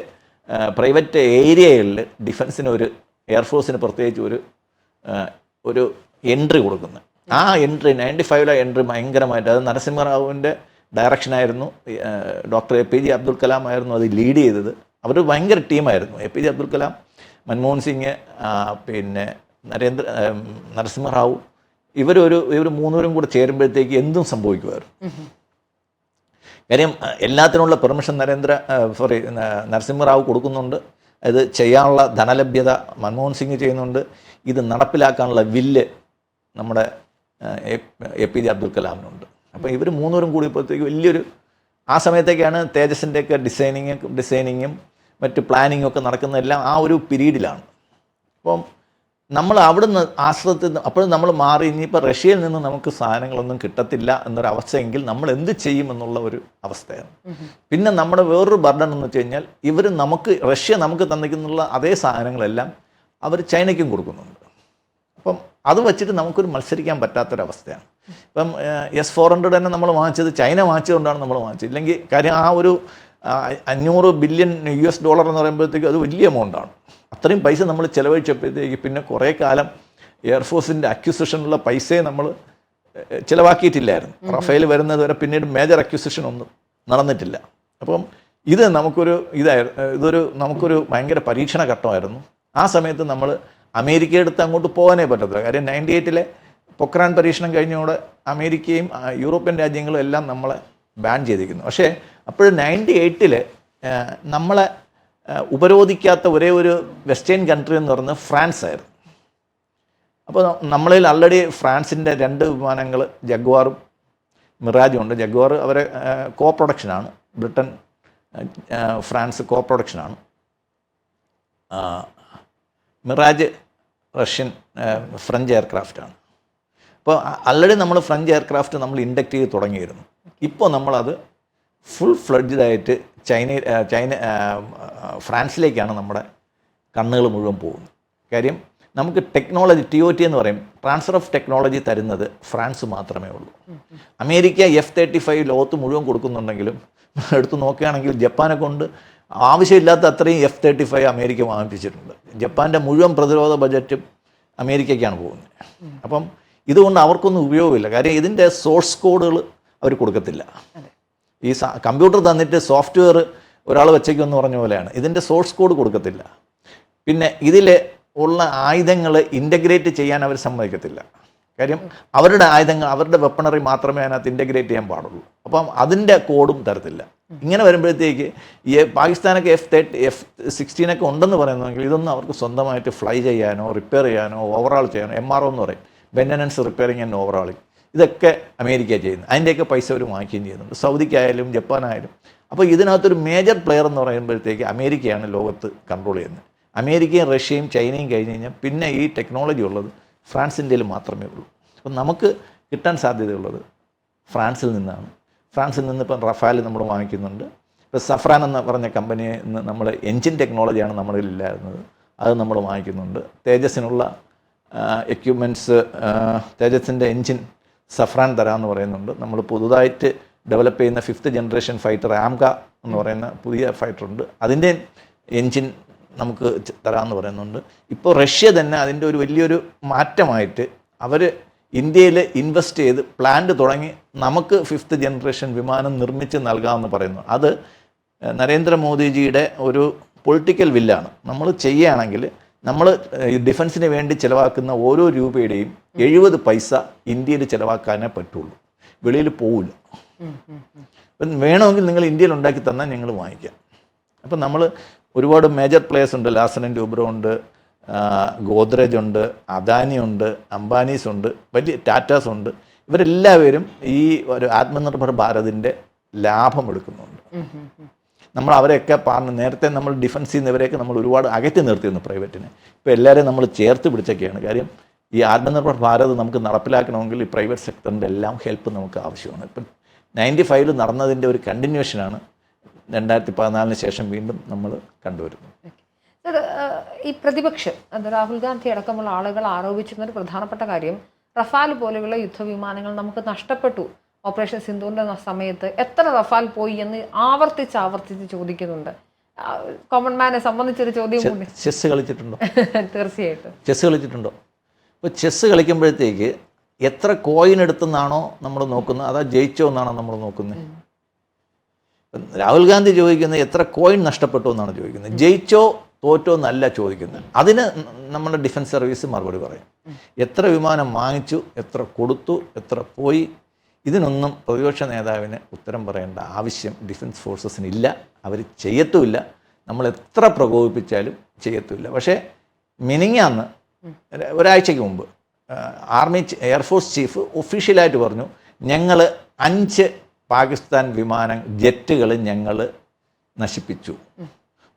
പ്രൈവറ്റ് ഏരിയകളിൽ ഡിഫൻസിന് ഒരു എയർഫോഴ്സിന് പ്രത്യേകിച്ച് ഒരു ഒരു എൻട്രി കൊടുക്കുന്നത് ആ എൻട്രി നയന്റി ഫൈവിലെ എൻട്രി ഭയങ്കരമായിട്ട്. അത് നരസിംഹറാവുവിന്റെ ഡയറക്ഷനായിരുന്നു doctor A P J Abdul Kalam ആയിരുന്നു അത് ലീഡ് ചെയ്തത്. അവർ ഭയങ്കര ടീമായിരുന്നു A P J Abdul Kalam Manmohan Singh പിന്നെ നരേന്ദ്ര നരസിംഹറാവു ഇവരൊരു ഇവർ മൂന്നുപേരും കൂടെ ചേരുമ്പോഴത്തേക്ക് എന്തും സംഭവിക്കുമായിരുന്നു. കാര്യം എല്ലാത്തിനുള്ള പെർമിഷൻ നരേന്ദ്ര സോറി നരസിംഹറാവു കൊടുക്കുന്നുണ്ട്. ഇത് ചെയ്യാനുള്ള ധനലഭ്യത മൻമോഹൻ സിംഗ് ചെയ്യുന്നുണ്ട്. ഇത് നടപ്പിലാക്കാനുള്ള വില്ല് നമ്മുടെ എ പി ജെ അബ്ദുൽ കലാമിനുണ്ട്. അപ്പോൾ ഇവർ മൂന്നൂരും കൂടി ഇപ്പോഴത്തേക്ക് വലിയൊരു ആ സമയത്തേക്കാണ് തേജസിന്റെയൊക്കെ ഡിസൈനിങ് ഡിസൈനിങ്ങും മറ്റ് പ്ലാനിങ്ങും ഒക്കെ നടക്കുന്നതെല്ലാം ആ ഒരു പീരീഡിലാണ് അപ്പം നമ്മൾ ആശ്രയത്തിൽ നിന്ന് അപ്പോഴും നമ്മൾ മാറി. ഇനിയിപ്പോൾ റഷ്യയിൽ നിന്ന് നമുക്ക് സാധനങ്ങളൊന്നും കിട്ടത്തില്ല എന്നൊരു അവസ്ഥയെങ്കിൽ നമ്മൾ എന്ത് ചെയ്യുമെന്നുള്ള ഒരു അവസ്ഥയാണ്. പിന്നെ നമ്മുടെ വേറൊരു ബർഡൻ എന്ന് വെച്ച് കഴിഞ്ഞാൽ ഇവർ നമുക്ക് റഷ്യ നമുക്ക് തന്നിരിക്കുന്നുള്ള അതേ സാധനങ്ങളെല്ലാം അവർ ചൈനയ്ക്കും കൊടുക്കുന്നുണ്ട്. അപ്പം അത് വെച്ചിട്ട് നമുക്കൊരു മത്സരിക്കാൻ പറ്റാത്തൊരവസ്ഥയാണ്. ഇപ്പം എസ് ഫോർ ഹൺഡ്രഡ് തന്നെ നമ്മൾ വാങ്ങിച്ചത് ചൈന വാങ്ങിച്ചതുകൊണ്ടാണ് നമ്മൾ വാങ്ങിച്ചത്. ഇല്ലെങ്കിൽ കാര്യം ആ ഒരു അഞ്ഞൂറ് ബില്യൺ യു എസ് ഡോളർ എന്ന് പറയുമ്പോഴത്തേക്ക് അത് വലിയ എമൗണ്ടാണ്. അത്രയും പൈസ നമ്മൾ ചിലവഴിച്ചപ്പോഴത്തേക്ക് പിന്നെ കുറേ കാലം എയർഫോഴ്സിന്റെ അക്യൂസിഷനുള്ള പൈസയെ നമ്മൾ ചിലവാക്കിയിട്ടില്ലായിരുന്നു. റഫേൽ വരുന്നത് വരെ പിന്നീട് മേജർ അക്യൂസിഷൻ ഒന്നും നടന്നിട്ടില്ല. അപ്പം ഇത് നമുക്കൊരു ഇതായിരുന്നു ഇതൊരു നമുക്കൊരു ഭയങ്കര പരീക്ഷണ ഘട്ടമായിരുന്നു. ആ സമയത്ത് നമ്മൾ അമേരിക്കയെടുത്ത് അങ്ങോട്ട് പോകാനേ പറ്റത്തില്ല. കാര്യം നയന്റി എയ്റ്റിലെ പൊക്രാൻ പരീക്ഷണം കഴിഞ്ഞോടെ അമേരിക്കയും യൂറോപ്യൻ രാജ്യങ്ങളും എല്ലാം നമ്മളെ ബാൻ ചെയ്തിരിക്കുന്നു. പക്ഷേ അപ്പോൾ നയന്റി എയ്റ്റിൽ നമ്മളെ ഉപരോധിക്കാത്ത ഒരേ ഒരു വെസ്റ്റേൺ കൺട്രി എന്ന് പറയുന്നത് ഫ്രാൻസ് ആയിരുന്നു. അപ്പോൾ നമ്മളിൽ ആൾറെഡി ഫ്രാൻസിന്റെ രണ്ട് വിമാനങ്ങൾ ജഗ്വാറും മിറാജും ഉണ്ട്. ജഗ്വാർ അവരെ കോ പ്രൊഡക്ഷനാണ് ബ്രിട്ടൻ ഫ്രാൻസ് കോ പ്രൊഡക്ഷനാണ് മിറാജ് റഷ്യൻ ഫ്രഞ്ച് എയർക്രാഫ്റ്റാണ് അപ്പോൾ ആൾറെഡി നമ്മൾ ഫ്രഞ്ച് എയർക്രാഫ്റ്റ് നമ്മൾ ഇൻഡക്റ്റ് ചെയ്ത് തുടങ്ങിയിരുന്നു. ഇപ്പോൾ നമ്മളത് ഫുൾ ഫ്ലഡ്ജായിട്ട് ചൈന ചൈന ഫ്രാൻസിലേക്കാണ് നമ്മുടെ കണ്ണുകൾ മുഴുവൻ പോകുന്നത്. കാര്യം നമുക്ക് ടെക്നോളജി ടി ഒ ടി എന്ന് പറയും. ട്രാൻസ്ഫർ ഓഫ് ടെക്നോളജി തരുന്നത് ഫ്രാൻസ് മാത്രമേ ഉള്ളൂ. അമേരിക്ക എഫ് തേർട്ടി ഫൈവ് ലോകത്ത് മുഴുവൻ കൊടുക്കുന്നുണ്ടെങ്കിലും എടുത്ത് നോക്കുകയാണെങ്കിൽ ജപ്പാനെ കൊണ്ട് ആവശ്യമില്ലാത്ത അത്രയും എഫ് തേർട്ടി ഫൈവ് അമേരിക്ക വാങ്ങിപ്പിച്ചിട്ടുണ്ട്. ജപ്പാന്റെ മുഴുവൻ പ്രതിരോധ ബജറ്റും അമേരിക്കയ്ക്കാണ് പോകുന്നത്. അപ്പം ഇതുകൊണ്ട് അവർക്കൊന്നും ഉപയോഗമില്ല. കാര്യം ഇതിന്റെ സോഴ്സ് കോഡുകൾ അവർ കൊടുക്കത്തില്ല. ഈ കമ്പ്യൂട്ടർ തന്നിട്ട് സോഫ്റ്റ്വെയർ ഒരാൾ വെച്ചേക്കുമെന്ന് പറഞ്ഞ പോലെയാണ്. ഇതിന്റെ സോഴ്സ് കോഡ് കൊടുക്കത്തില്ല. പിന്നെ ഇതിൽ ഉള്ള ആയുധങ്ങൾ ഇന്റഗ്രേറ്റ് ചെയ്യാൻ അവർ സമ്മതിക്കത്തില്ല. കാര്യം അവരുടെ ആയുധങ്ങൾ അവരുടെ വെപ്പണറി മാത്രമേ അതിനകത്ത് ഇന്റഗ്രേറ്റ് ചെയ്യാൻ പാടുള്ളൂ. അപ്പം അതിന്റെ കോഡും തരത്തില്ല. ഇങ്ങനെ വരുമ്പോഴത്തേക്ക് ഈ പാകിസ്ഥാനൊക്കെ എഫ് തേർട്ടി എഫ് സിക്സ്റ്റീനൊക്കെ ഉണ്ടെന്ന് പറയുന്നെങ്കിൽ ഇതൊന്നും അവർക്ക് സ്വന്തമായിട്ട് ഫ്ലൈ ചെയ്യാനോ റിപ്പയർ ചെയ്യാനോ ഓവറാൾ ചെയ്യാനോ എം ആർ ഒ എന്ന് പറയും. മെയിന്റനൻസ് റിപ്പയറിങ് ആൻഡ് ഓവറാളിങ് ഇതൊക്കെ അമേരിക്ക ചെയ്യുന്നത് അതിന്റെയൊക്കെ പൈസ അവർ വാങ്ങിക്കുകയും ചെയ്യുന്നുണ്ട്. സൗദിക്കായാലും ജപ്പാനായാലും. അപ്പോൾ ഇതിനകത്തൊരു മേജർ പ്ലെയർ എന്ന് പറയുമ്പോഴത്തേക്ക് അമേരിക്കയാണ് ലോകത്ത് കൺട്രോൾ ചെയ്യുന്നത്. അമേരിക്കയും റഷ്യയും ചൈനയും കഴിഞ്ഞ് കഴിഞ്ഞാൽ പിന്നെ ഈ ടെക്നോളജി ഉള്ളത് ഫ്രാൻസിന്റെയിൽ മാത്രമേ ഉള്ളൂ. അപ്പം നമുക്ക് കിട്ടാൻ സാധ്യതയുള്ളത് ഫ്രാൻസിൽ നിന്നാണ്. ഫ്രാൻസിൽ നിന്ന് ഇപ്പം റഫാൽ നമ്മൾ വാങ്ങിക്കുന്നുണ്ട്. ഇപ്പോൾ സഫ്രാൻ എന്ന് പറഞ്ഞ കമ്പനിയിൽ നിന്ന് നമ്മൾ എൻജിൻ ടെക്നോളജിയാണ് നമ്മളിൽ ഇല്ലായിരുന്നത്. അത് നമ്മൾ വാങ്ങിക്കുന്നുണ്ട്. തേജസ്സിനുള്ള എക്യുപ്മെന്റ്സ് തേജസിന്റെ എൻജിൻ സഫ്രാൻ തരാമെന്ന് പറയുന്നുണ്ട്. നമ്മൾ പുതുതായിട്ട് ഡെവലപ്പ് ചെയ്യുന്ന ഫിഫ്ത്ത് ജനറേഷൻ ഫൈറ്റർ ആംക എന്ന് പറയുന്ന പുതിയ ഫൈറ്റർ ഉണ്ട്. അതിന്റെ എൻജിൻ നമുക്ക് തരാമെന്ന് പറയുന്നുണ്ട്. ഇപ്പോൾ റഷ്യ തന്നെ അതിന്റെ ഒരു വലിയൊരു മാറ്റമായിട്ട് അവർ ഇന്ത്യയിൽ ഇൻവെസ്റ്റ് ചെയ്ത് പ്ലാന്റ് തുടങ്ങി നമുക്ക് ഫിഫ്ത്ത് ജനറേഷൻ വിമാനം നിർമ്മിച്ച് നൽകാമെന്ന് പറയുന്നു. അത് നരേന്ദ്രമോദിജിയുടെ ഒരു പൊളിറ്റിക്കൽ വില്ലാണ് നമ്മൾ ചെയ്യുകയാണെങ്കിൽ നമ്മൾ ഡിഫൻസിന് വേണ്ടി ചിലവാക്കുന്ന ഓരോ രൂപയുടെയും എഴുപത് പൈസ ഇന്ത്യയിൽ ചിലവാക്കാനേ പറ്റുള്ളൂ. വെളിയിൽ പോവില്ല. അപ്പം വേണമെങ്കിൽ നിങ്ങൾ ഇന്ത്യയിൽ ഉണ്ടാക്കി തന്നാൽ ഞങ്ങൾ വാങ്ങിക്കാം. അപ്പം നമ്മൾ ഒരുപാട് മേജർ പ്ലേയേഴ്സ് ഉണ്ട്. ലാസൻ ആൻഡ് ഉബ്രോ ഉണ്ട് ഗോദ്രേജ് ഉണ്ട് അദാനി ഉണ്ട് അംബാനീസ് ഉണ്ട് വലിയ ടാറ്റാസ് ഉണ്ട്. ഇവരെല്ലാവരും ഈ ഒരു ആത്മനിർഭർ ഭാരതിന്റെ ലാഭം എടുക്കുന്നുണ്ട്. നമ്മൾ അവരെയൊക്കെ പറഞ്ഞ് നേരത്തെ നമ്മൾ ഡിഫൻസ് ചെയ്യുന്നവരെയൊക്കെ നമ്മൾ ഒരുപാട് അകറ്റി നിർത്തിയിരുന്നു പ്രൈവറ്റിനെ ഇപ്പോൾ എല്ലാവരെയും നമ്മൾ ചേർത്ത് പിടിച്ചൊക്കെയാണ്. കാര്യം ഈ ആത്മനിർഭർ ഭാരത് നമുക്ക് നടപ്പിലാക്കണമെങ്കിൽ ഈ പ്രൈവറ്റ് സെക്ടറിന്റെ എല്ലാം ഹെൽപ്പ് നമുക്ക് ആവശ്യമാണ്. ഇപ്പം നയന്റി ഫൈവിൽ നടന്നതിന്റെ ഒരു കണ്ടിന്യൂഷനാണ് രണ്ടായിരത്തി പതിനാലിന് ശേഷം വീണ്ടും നമ്മൾ കണ്ടുവരുന്നത്. ഈ പ്രതിപക്ഷം അത് രാഹുൽ ഗാന്ധി അടക്കമുള്ള ആളുകൾ ആരോപിച്ചിരുന്ന ഒരു പ്രധാനപ്പെട്ട കാര്യം റഫാൽ പോലെയുള്ള യുദ്ധവിമാനങ്ങൾ നമുക്ക് നഷ്ടപ്പെട്ടു. ഓപ്പറേഷൻ സിന്ധുവിന്റെ സമയത്ത് എത്ര റഫാൽ പോയി എന്ന് ആവർത്തിച്ച് ആവർത്തിച്ച് ചോദിക്കുന്നുണ്ട്. കോമൺ മാനെ സംബന്ധിച്ചൊരു ചോദ്യം കൂടി. ചെസ്സ് കളിച്ചിട്ടുണ്ടോ? തീർച്ചയായിട്ടും. ചെസ് കളിച്ചിട്ടുണ്ടോ? ഇപ്പോൾ ചെസ് കളിക്കുമ്പോഴത്തേക്ക് എത്ര കോയിൻ എടുത്തെന്നാണോ നമ്മൾ നോക്കുന്നത്? അതാ ജയിച്ചോ എന്നാണോ നമ്മൾ നോക്കുന്നത്? രാഹുൽ ഗാന്ധി ചോദിക്കുന്നത് എത്ര കോയിൻ നഷ്ടപ്പെട്ടു എന്നാണ് ചോദിക്കുന്നത്. ജയിച്ചോ തോറ്റോ എന്നല്ല ചോദിക്കുന്നത്. അതിന് നമ്മുടെ ഡിഫൻസ് സർവീസ് മറുപടി പറയും. എത്ര വിമാനം വാങ്ങിച്ചു എത്ര കൊടുത്തു എത്ര പോയി ഇതിനൊന്നും പ്രതിപക്ഷ നേതാവിന് ഉത്തരം പറയേണ്ട ആവശ്യം ഡിഫൻസ് ഫോഴ്സസിന് ഇല്ല അവർ ചെയ്യത്തുമില്ല. നമ്മൾ എത്ര പ്രകോപിപ്പിച്ചാലും ചെയ്യത്തുമില്ല. പക്ഷേ മിനിങ്ങാന്ന് ഒരാഴ്ചയ്ക്ക് മുമ്പ് ആർമി എയർഫോഴ്സ് ചീഫ് ഒഫീഷ്യലായിട്ട് പറഞ്ഞു ഞങ്ങൾ അഞ്ച് പാകിസ്ഥാൻ വിമാനം ജെറ്റുകൾ ഞങ്ങൾ നശിപ്പിച്ചു.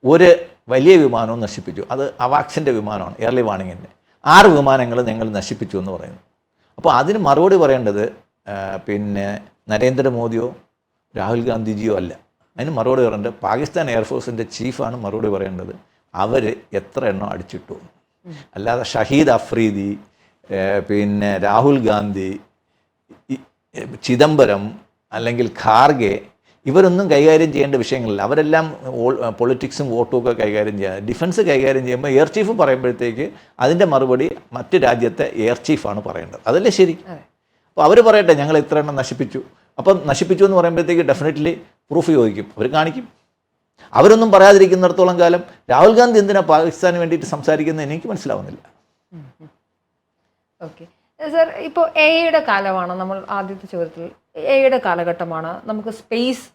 ഒരു വലിയ വിമാനവും നശിപ്പിച്ചു. അത് അവാക്സിന്റെ വിമാനമാണ് എയർലി വാണിങ്ങിന്റെ ആറ് വിമാനങ്ങൾ ഞങ്ങൾ നശിപ്പിച്ചു എന്ന് പറയുന്നു. അപ്പോൾ അതിന് മറുപടി പറയേണ്ടത് പിന്നെ നരേന്ദ്രമോദിയോ രാഹുൽ ഗാന്ധിജിയോ അല്ല. അതിന് മറുപടി പറയേണ്ടത് പാകിസ്ഥാൻ എയർഫോഴ്സിന്റെ ചീഫാണ് മറുപടി പറയേണ്ടത്. അവർ എത്ര എണ്ണം അടിച്ചിട്ടു. അല്ലാതെ ഷഹീദ് അഫ്രീദി പിന്നെ രാഹുൽ ഗാന്ധി ചിദംബരം അല്ലെങ്കിൽ ഖാർഗെ ഇവരൊന്നും കൈകാര്യം ചെയ്യേണ്ട വിഷയങ്ങളില്ല. അവരെല്ലാം പൊളിറ്റിക്സും വോട്ടും ഒക്കെ കൈകാര്യം ചെയ്യാൻ ഡിഫൻസ് കൈകാര്യം ചെയ്യുമ്പോൾ എയർ ചീഫ് പറയുമ്പോഴത്തേക്ക് അതിന്റെ മറുപടി മറ്റു രാജ്യത്തെ എയർ ചീഫാണ് പറയേണ്ടത്. അതല്ലേ ശരി. അപ്പോൾ അവർ പറയട്ടെ ഞങ്ങൾ ഇത്ര എണ്ണം നശിപ്പിച്ചു. അപ്പം നശിപ്പിച്ചു എന്ന് പറയുമ്പോഴത്തേക്ക് ഡെഫിനറ്റ്ലി പ്രൂഫ് ചോദിക്കും. അവർ കാണിക്കും. അവരൊന്നും പറയാതിരിക്കുന്നിടത്തോളം കാലം രാഹുൽ ഗാന്ധി എന്തിനാ പാകിസ്ഥാന് വേണ്ടിയിട്ട് സംസാരിക്കുന്നത് എനിക്ക് മനസ്സിലാവുന്നില്ല. ഓക്കെ സർ ഇപ്പോൾ എയുടെ കാലമാണ് നമ്മൾ ആദ്യത്തെ ചോദ്യത്തിൽ. എയുടെ കാലഘട്ടമാണ്. നമുക്ക് സ്പേസ്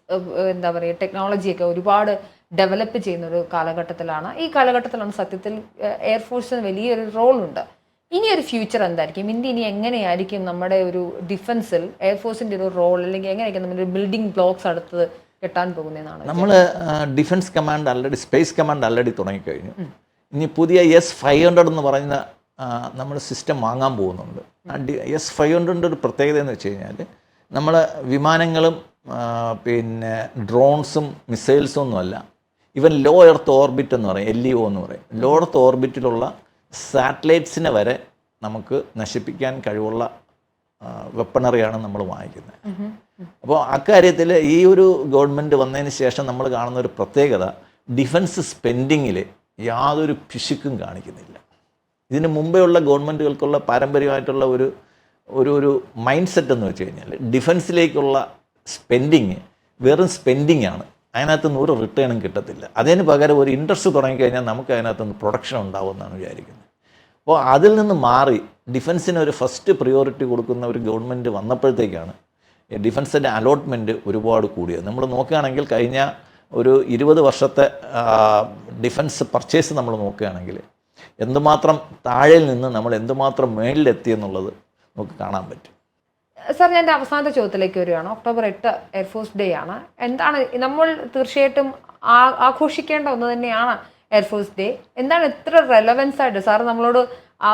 എന്താ പറയുക ടെക്നോളജിയൊക്കെ ഒരുപാട് ഡെവലപ്പ് ചെയ്യുന്ന ഒരു കാലഘട്ടത്തിലാണ്. ഈ കാലഘട്ടത്തിലാണ് സത്യത്തിൽ എയർഫോഴ്സിന് വലിയൊരു റോളുണ്ട് ഇനി ഒരു ഫ്യൂച്ചർ എന്തായിരിക്കും? ഇന്ത്യ ഇനി എങ്ങനെയായിരിക്കും നമ്മുടെ ഒരു ഡിഫൻസിൽ എയർഫോഴ്സിന്റെ ഒരു റോൾ അല്ലെങ്കിൽ എങ്ങനെയായിരിക്കും നമ്മുടെ ബിൽഡിംഗ് ബ്ലോക്സ് അടുത്ത് കെട്ടാൻ പോകുന്നതെന്നാണ് നമ്മൾ defence command already space command already തുടങ്ങിക്കഴിഞ്ഞു. ഇനി പുതിയ എസ് ഫൈവ് ഹൺഡ്രഡ് എന്ന് പറയുന്ന നമ്മൾ സിസ്റ്റം വാങ്ങാൻ പോകുന്നുണ്ട്. എസ് ഫൈവ് ഹൺഡ്രഡിന്റെ ഒരു പ്രത്യേകത എന്ന് വെച്ച് കഴിഞ്ഞാൽ നമ്മൾ വിമാനങ്ങളും പിന്നെ ഡ്രോൺസും മിസൈൽസും ഒന്നുമല്ല. ഇവൻ ലോ എർത്ത് ഓർബിറ്റ് എന്ന് പറയും എൽ ഇ ഒ എന്ന് പറയും. ലോ എർത്ത് ഓർബിറ്റിലുള്ള സാറ്റലൈറ്റ്സിനെ വരെ നമുക്ക് നശിപ്പിക്കാൻ കഴിവുള്ള വെപ്പണറിയാണ് നമ്മൾ വാങ്ങിക്കുന്നത്. അപ്പോൾ അക്കാര്യത്തിൽ ഈ ഒരു ഗവൺമെന്റ് വന്നതിന് ശേഷം നമ്മൾ കാണുന്ന ഒരു പ്രത്യേകത ഡിഫൻസ് സ്പെൻഡിങ്ങിൽ യാതൊരു പിശുക്കും കാണിക്കുന്നില്ല. ഇതിന് മുമ്പേ ഉള്ള ഗവൺമെന്റുകൾക്കുള്ള പാരമ്പര്യമായിട്ടുള്ള ഒരു ഒരു ഒരു മൈൻഡ് സെറ്റ് എന്ന് വെച്ച് കഴിഞ്ഞാൽ ഡിഫൻസിലേക്കുള്ള സ്പെൻഡിങ് വെറും സ്പെൻഡിങ് ആണ്. അതിനകത്ത് നിന്ന് ഒരു റിട്ടേണും കിട്ടത്തില്ല. അതിന് പകരം ഒരു ഇൻട്രസ്റ്റ് തുടങ്ങിക്കഴിഞ്ഞാൽ നമുക്ക് അതിനകത്ത് നിന്ന് പ്രൊഡക്ഷൻ ഉണ്ടാവുമെന്നാണ് വിചാരിക്കുന്നത്. അപ്പോൾ അതിൽ നിന്ന് മാറി ഡിഫൻസിന് ഒരു ഫസ്റ്റ് പ്രിയോറിറ്റി കൊടുക്കുന്ന ഒരു ഗവൺമെന്റ് വന്നപ്പോഴത്തേക്കാണ് ഡിഫൻസിന്റെ അലോട്ട്മെന്റ് ഒരുപാട് കൂടിയത്. നമ്മൾ നോക്കുകയാണെങ്കിൽ കഴിഞ്ഞ ഒരു ഇരുപത് വർഷത്തെ ഡിഫൻസ് പർച്ചേസ് നമ്മൾ നോക്കുകയാണെങ്കിൽ എന്തുമാത്രം താഴെയിൽ നിന്ന് നമ്മൾ എന്തുമാത്രം മേളിലെത്തി എന്നുള്ളത് നമുക്ക് കാണാൻ പറ്റും. സാർ ഞാൻ എന്റെ അവസാനത്തെ ചോദ്യത്തിലേക്ക് വരികയാണ്. ഒക്ടോബർ എട്ട് എയർഫോഴ്സ് ഡേ ആണ്. എന്താണ് നമ്മൾ തീർച്ചയായിട്ടും ആഘോഷിക്കേണ്ട ഒന്ന് തന്നെയാണ് എയർഫോഴ്സ് ഡേ എന്താണ് ഇത്ര റെലവൻസ് ആയിട്ട് സാർ നമ്മളോട് ആ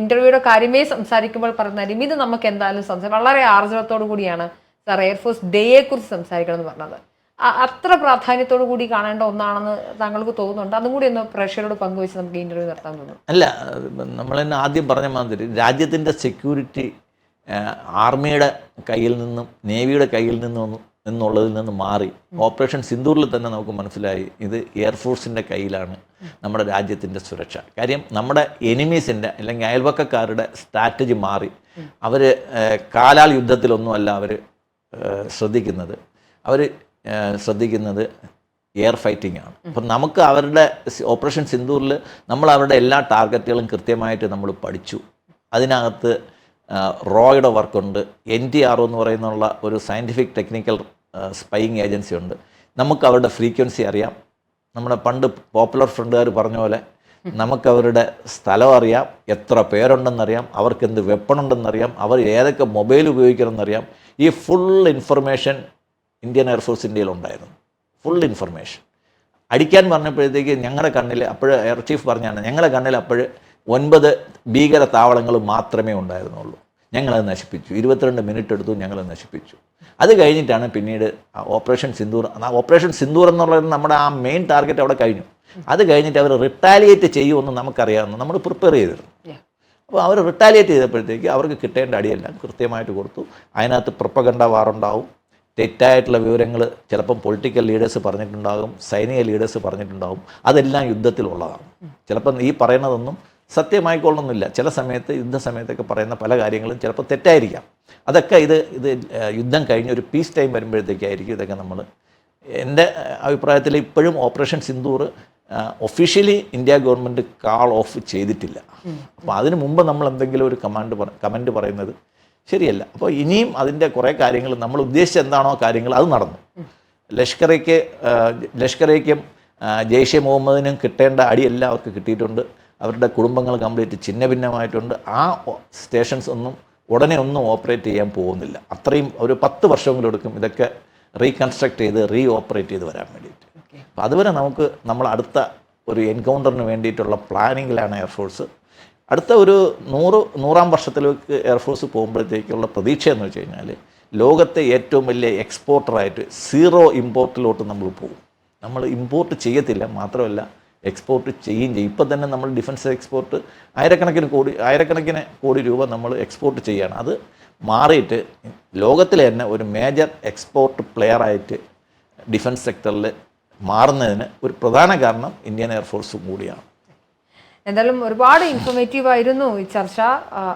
ഇന്റർവ്യൂയുടെ കാര്യമേ സംസാരിക്കുമ്പോൾ പറഞ്ഞാലും ഇത് നമുക്ക് എന്തായാലും സംസാരിക്കും വളരെ ആർജവത്തോടു കൂടിയാണ് സാർ എയർഫോഴ്സ് ഡേയെ കുറിച്ച് സംസാരിക്കണം എന്ന് പറഞ്ഞത് അത്ര പ്രാധാന്യത്തോടു കൂടി കാണേണ്ട ഒന്നാണെന്ന് താങ്കൾക്ക് തോന്നുന്നുണ്ട്? അതും കൂടി ഒന്ന് പ്രേക്ഷകരോട് പങ്കുവെച്ച് നമുക്ക് ഇന്റർവ്യൂ നടത്താൻ തോന്നുന്നു. അല്ല നമ്മൾ തന്നെ ആദ്യം പറഞ്ഞ മാതിരി രാജ്യത്തിന്റെ സെക്യൂരിറ്റി ആർമിയുടെ കയ്യിൽ നിന്നും നേവിയുടെ കയ്യിൽ നിന്നും എന്നുള്ളതിൽ നിന്ന് മാറി. ഓപ്പറേഷൻ സിന്ദൂറിൽ തന്നെ നമുക്ക് മനസ്സിലായി ഇത് എയർഫോഴ്സിന്റെ കയ്യിലാണ് നമ്മുടെ രാജ്യത്തിന്റെ സുരക്ഷ. കാര്യം നമ്മുടെ എനിമീസിന്റെ അല്ലെങ്കിൽ അയൽവക്കക്കാരുടെ സ്ട്രാറ്റജി മാറി. അവർ കാലാൾ യുദ്ധത്തിലൊന്നുമല്ല അവർ ശ്രദ്ധിക്കുന്നത്. അവർ ശ്രദ്ധിക്കുന്നത് എയർ ഫൈറ്റിംഗ് ആണ്. അപ്പം നമുക്ക് അവരുടെ ഓപ്പറേഷൻ സിന്ദൂറിൽ നമ്മൾ അവരുടെ എല്ലാ ടാർഗറ്റുകളും കൃത്യമായിട്ട് നമ്മൾ പഠിച്ചു. അതിനകത്ത് റോയുടെ വർക്കുണ്ട്. എൻ ടി ആർ എന്ന് പറയുന്നുള്ള ഒരു സയന്റിഫിക് ടെക്നിക്കൽ സ്പൈയിങ് ഏജൻസി ഉണ്ട്. നമുക്ക് അവരുടെ ഫ്രീക്വൻസി അറിയാം. നമ്മുടെ പണ്ട് പോപ്പുലർ ഫ്രണ്ടുകാർ പറഞ്ഞ പോലെ നമുക്ക് അവരുടെ സ്ഥലം അറിയാം. എത്ര പേരുണ്ടെന്നറിയാം. അവർക്ക് എന്ത് വെപ്പൺ ഉണ്ടെന്നറിയാം. അവർ ഏതൊക്കെ മൊബൈൽ ഉപയോഗിക്കണമെന്നറിയാം. ഈ ഫുൾ ഇൻഫർമേഷൻ ഇന്ത്യൻ എയർഫോഴ്സ് ഇന്ത്യയിൽ ഉണ്ടായിരുന്നു. ഫുൾ ഇൻഫർമേഷൻ അടിക്കാൻ പറഞ്ഞപ്പോഴത്തേക്ക് ഞങ്ങളുടെ കണ്ണിൽ അപ്പോൾ എയർ ചീഫ് പറഞ്ഞാണ് ഞങ്ങളുടെ കണ്ണിൽ അപ്പോഴ് ഒൻപത് ഭീകര താവളങ്ങൾ മാത്രമേ ഉണ്ടായിരുന്നുള്ളൂ. ഞങ്ങളത് നശിപ്പിച്ചു. ഇരുപത്തിരണ്ട് മിനിറ്റ് എടുത്തു ഞങ്ങളത് നശിപ്പിച്ചു. അത് കഴിഞ്ഞിട്ടാണ് പിന്നീട് ഓപ്പറേഷൻ സിന്ദൂർ. ആ ഓപ്പറേഷൻ സിന്ദൂർ എന്നുള്ളത് നമ്മുടെ ആ മെയിൻ ടാർഗറ്റ് അവിടെ കഴിഞ്ഞു. അത് കഴിഞ്ഞിട്ട് അവർ റിട്ടാലിയേറ്റ് ചെയ്യുമെന്ന് നമുക്കറിയാവുന്ന. നമ്മൾ പ്രിപ്പയർ ചെയ്തിരുന്നു. അപ്പോൾ അവർ റിട്ടാലിയേറ്റ് ചെയ്തപ്പോഴത്തേക്ക് അവർക്ക് കിട്ടേണ്ട അടിയെല്ലാം കൃത്യമായിട്ട് കൊടുത്തു. അതിനകത്ത് പ്രൊപ്പഗണ്ട വാറുണ്ടാവും തെറ്റായിട്ടുള്ള വിവരങ്ങൾ ചിലപ്പം പൊളിറ്റിക്കൽ ലീഡേഴ്സ് പറഞ്ഞിട്ടുണ്ടാകും. സൈനിക ലീഡേഴ്സ് പറഞ്ഞിട്ടുണ്ടാകും. അതെല്ലാം യുദ്ധത്തിലുള്ളതാണ്. ചിലപ്പം ഈ പറയുന്നതൊന്നും സത്യമായിക്കൊള്ളണമെന്നില്ല. ചില സമയത്ത് യുദ്ധ സമയത്തൊക്കെ പറയുന്ന പല കാര്യങ്ങളും ചിലപ്പോൾ തെറ്റായിരിക്കാം. അതൊക്കെ ഇത് ഇത് യുദ്ധം കഴിഞ്ഞ് ഒരു പീസ് ടൈം വരുമ്പോഴത്തേക്കായിരിക്കും ഇതൊക്കെ നമ്മൾ എന്റെ അഭിപ്രായത്തിൽ ഇപ്പോഴും operation Sindoor officially India government call off ചെയ്തിട്ടില്ല. അപ്പോൾ അതിന് മുമ്പ് നമ്മൾ എന്തെങ്കിലും ഒരു കമാൻഡ് പറ കമന്റ് പറയുന്നത് ശരിയല്ല. അപ്പോൾ ഇനിയും അതിന്റെ കുറേ കാര്യങ്ങൾ നമ്മൾ ഉദ്ദേശിച്ച എന്താണോ കാര്യങ്ങൾ അത് നടന്നു. ലഷ്കറയ്ക്ക് ലഷ്കറയ്ക്കും ജെയ്ഷെ മുഹമ്മദിനും കിട്ടേണ്ട അടിയെല്ലാം അവർക്ക് കിട്ടിയിട്ടുണ്ട്. അവരുടെ കുടുംബങ്ങൾ കംപ്ലീറ്റ് ഛിന്ന ഭിന്നമായിട്ടുണ്ട് ആ സ്റ്റേഷൻസ് ഒന്നും ഉടനെ ഒന്നും ഓപ്പറേറ്റ് ചെയ്യാൻ പോകുന്നില്ല. അത്രയും ഒരു പത്ത് വർഷമെങ്കിലും എടുക്കും ഇതൊക്കെ റീകൺസ്ട്രക്ട് ചെയ്ത് റീ ഓപ്പറേറ്റ് ചെയ്ത് വരാൻ വേണ്ടിയിട്ട്. അപ്പോൾ അതുവരെ നമുക്ക് നമ്മൾ അടുത്ത ഒരു എൻകൗണ്ടറിന് വേണ്ടിയിട്ടുള്ള പ്ലാനിങ്ങിലാണ് എയർഫോഴ്സ് അടുത്ത ഒരു നൂറ് നൂറാം വർഷത്തിലേക്ക് എയർഫോഴ്സ് പോകുമ്പോഴത്തേക്കുള്ള പ്രതീക്ഷ എന്ന് വെച്ച് കഴിഞ്ഞാൽ ലോകത്തെ ഏറ്റവും വലിയ എക്സ്പോർട്ടറായിട്ട് സീറോ ഇമ്പോർട്ടിലോട്ട് നമ്മൾ പോകും. നമ്മൾ ഇമ്പോർട്ട് ചെയ്യത്തില്ല. മാത്രമല്ല എക്സ്പോർട്ട് ചെയ്യുകയും ചെയ്യും. ഇപ്പം തന്നെ നമ്മൾ ഡിഫൻസ് എക്സ്പോർട്ട് ആയിരക്കണക്കിന് കോടി ആയിരക്കണക്കിന് കോടി രൂപ നമ്മൾ എക്സ്പോർട്ട് ചെയ്യുകയാണ്. അത് മാറിയിട്ട് ലോകത്തിലെ തന്നെ ഒരു മേജർ എക്സ്പോർട്ട് പ്ലെയറായിട്ട് ഡിഫൻസ് സെക്ടറിൽ മാറുന്നതിന് ഒരു പ്രധാന കാരണം ഇന്ത്യൻ എയർഫോഴ്സും കൂടിയാണ്. എന്തായാലും ഒരുപാട് ഇൻഫോർമേറ്റീവ് ആയിരുന്നു ഈ ചർച്ച.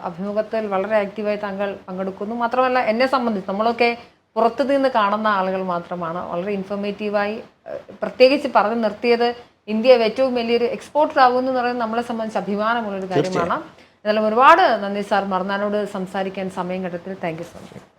അഭിമുഖത്തിൽ വളരെ ആക്റ്റീവായി താങ്കൾ പങ്കെടുക്കുന്നു. മാത്രമല്ല എന്നെ സംബന്ധിച്ച് നമ്മളൊക്കെ പുറത്തു നിന്ന് കാണുന്ന ആളുകൾ മാത്രമാണ്. വളരെ ഇൻഫോർമേറ്റീവായി പ്രത്യേകിച്ച് പറഞ്ഞു നിർത്തിയത് ഇന്ത്യ ഏറ്റവും വലിയൊരു എക്സ്പോർട്ടർ ആകുമെന്ന് പറയുന്നത് നമ്മളെ സംബന്ധിച്ച് അഭിമാനമുള്ളൊരു കാര്യമാണ്. എന്നാലും ഒരുപാട് നന്ദി സാർ. മറന്നാനോട് സംസാരിക്കാൻ സമയം കിട്ടത്തിൽ താങ്ക് യു സോ മച്ച്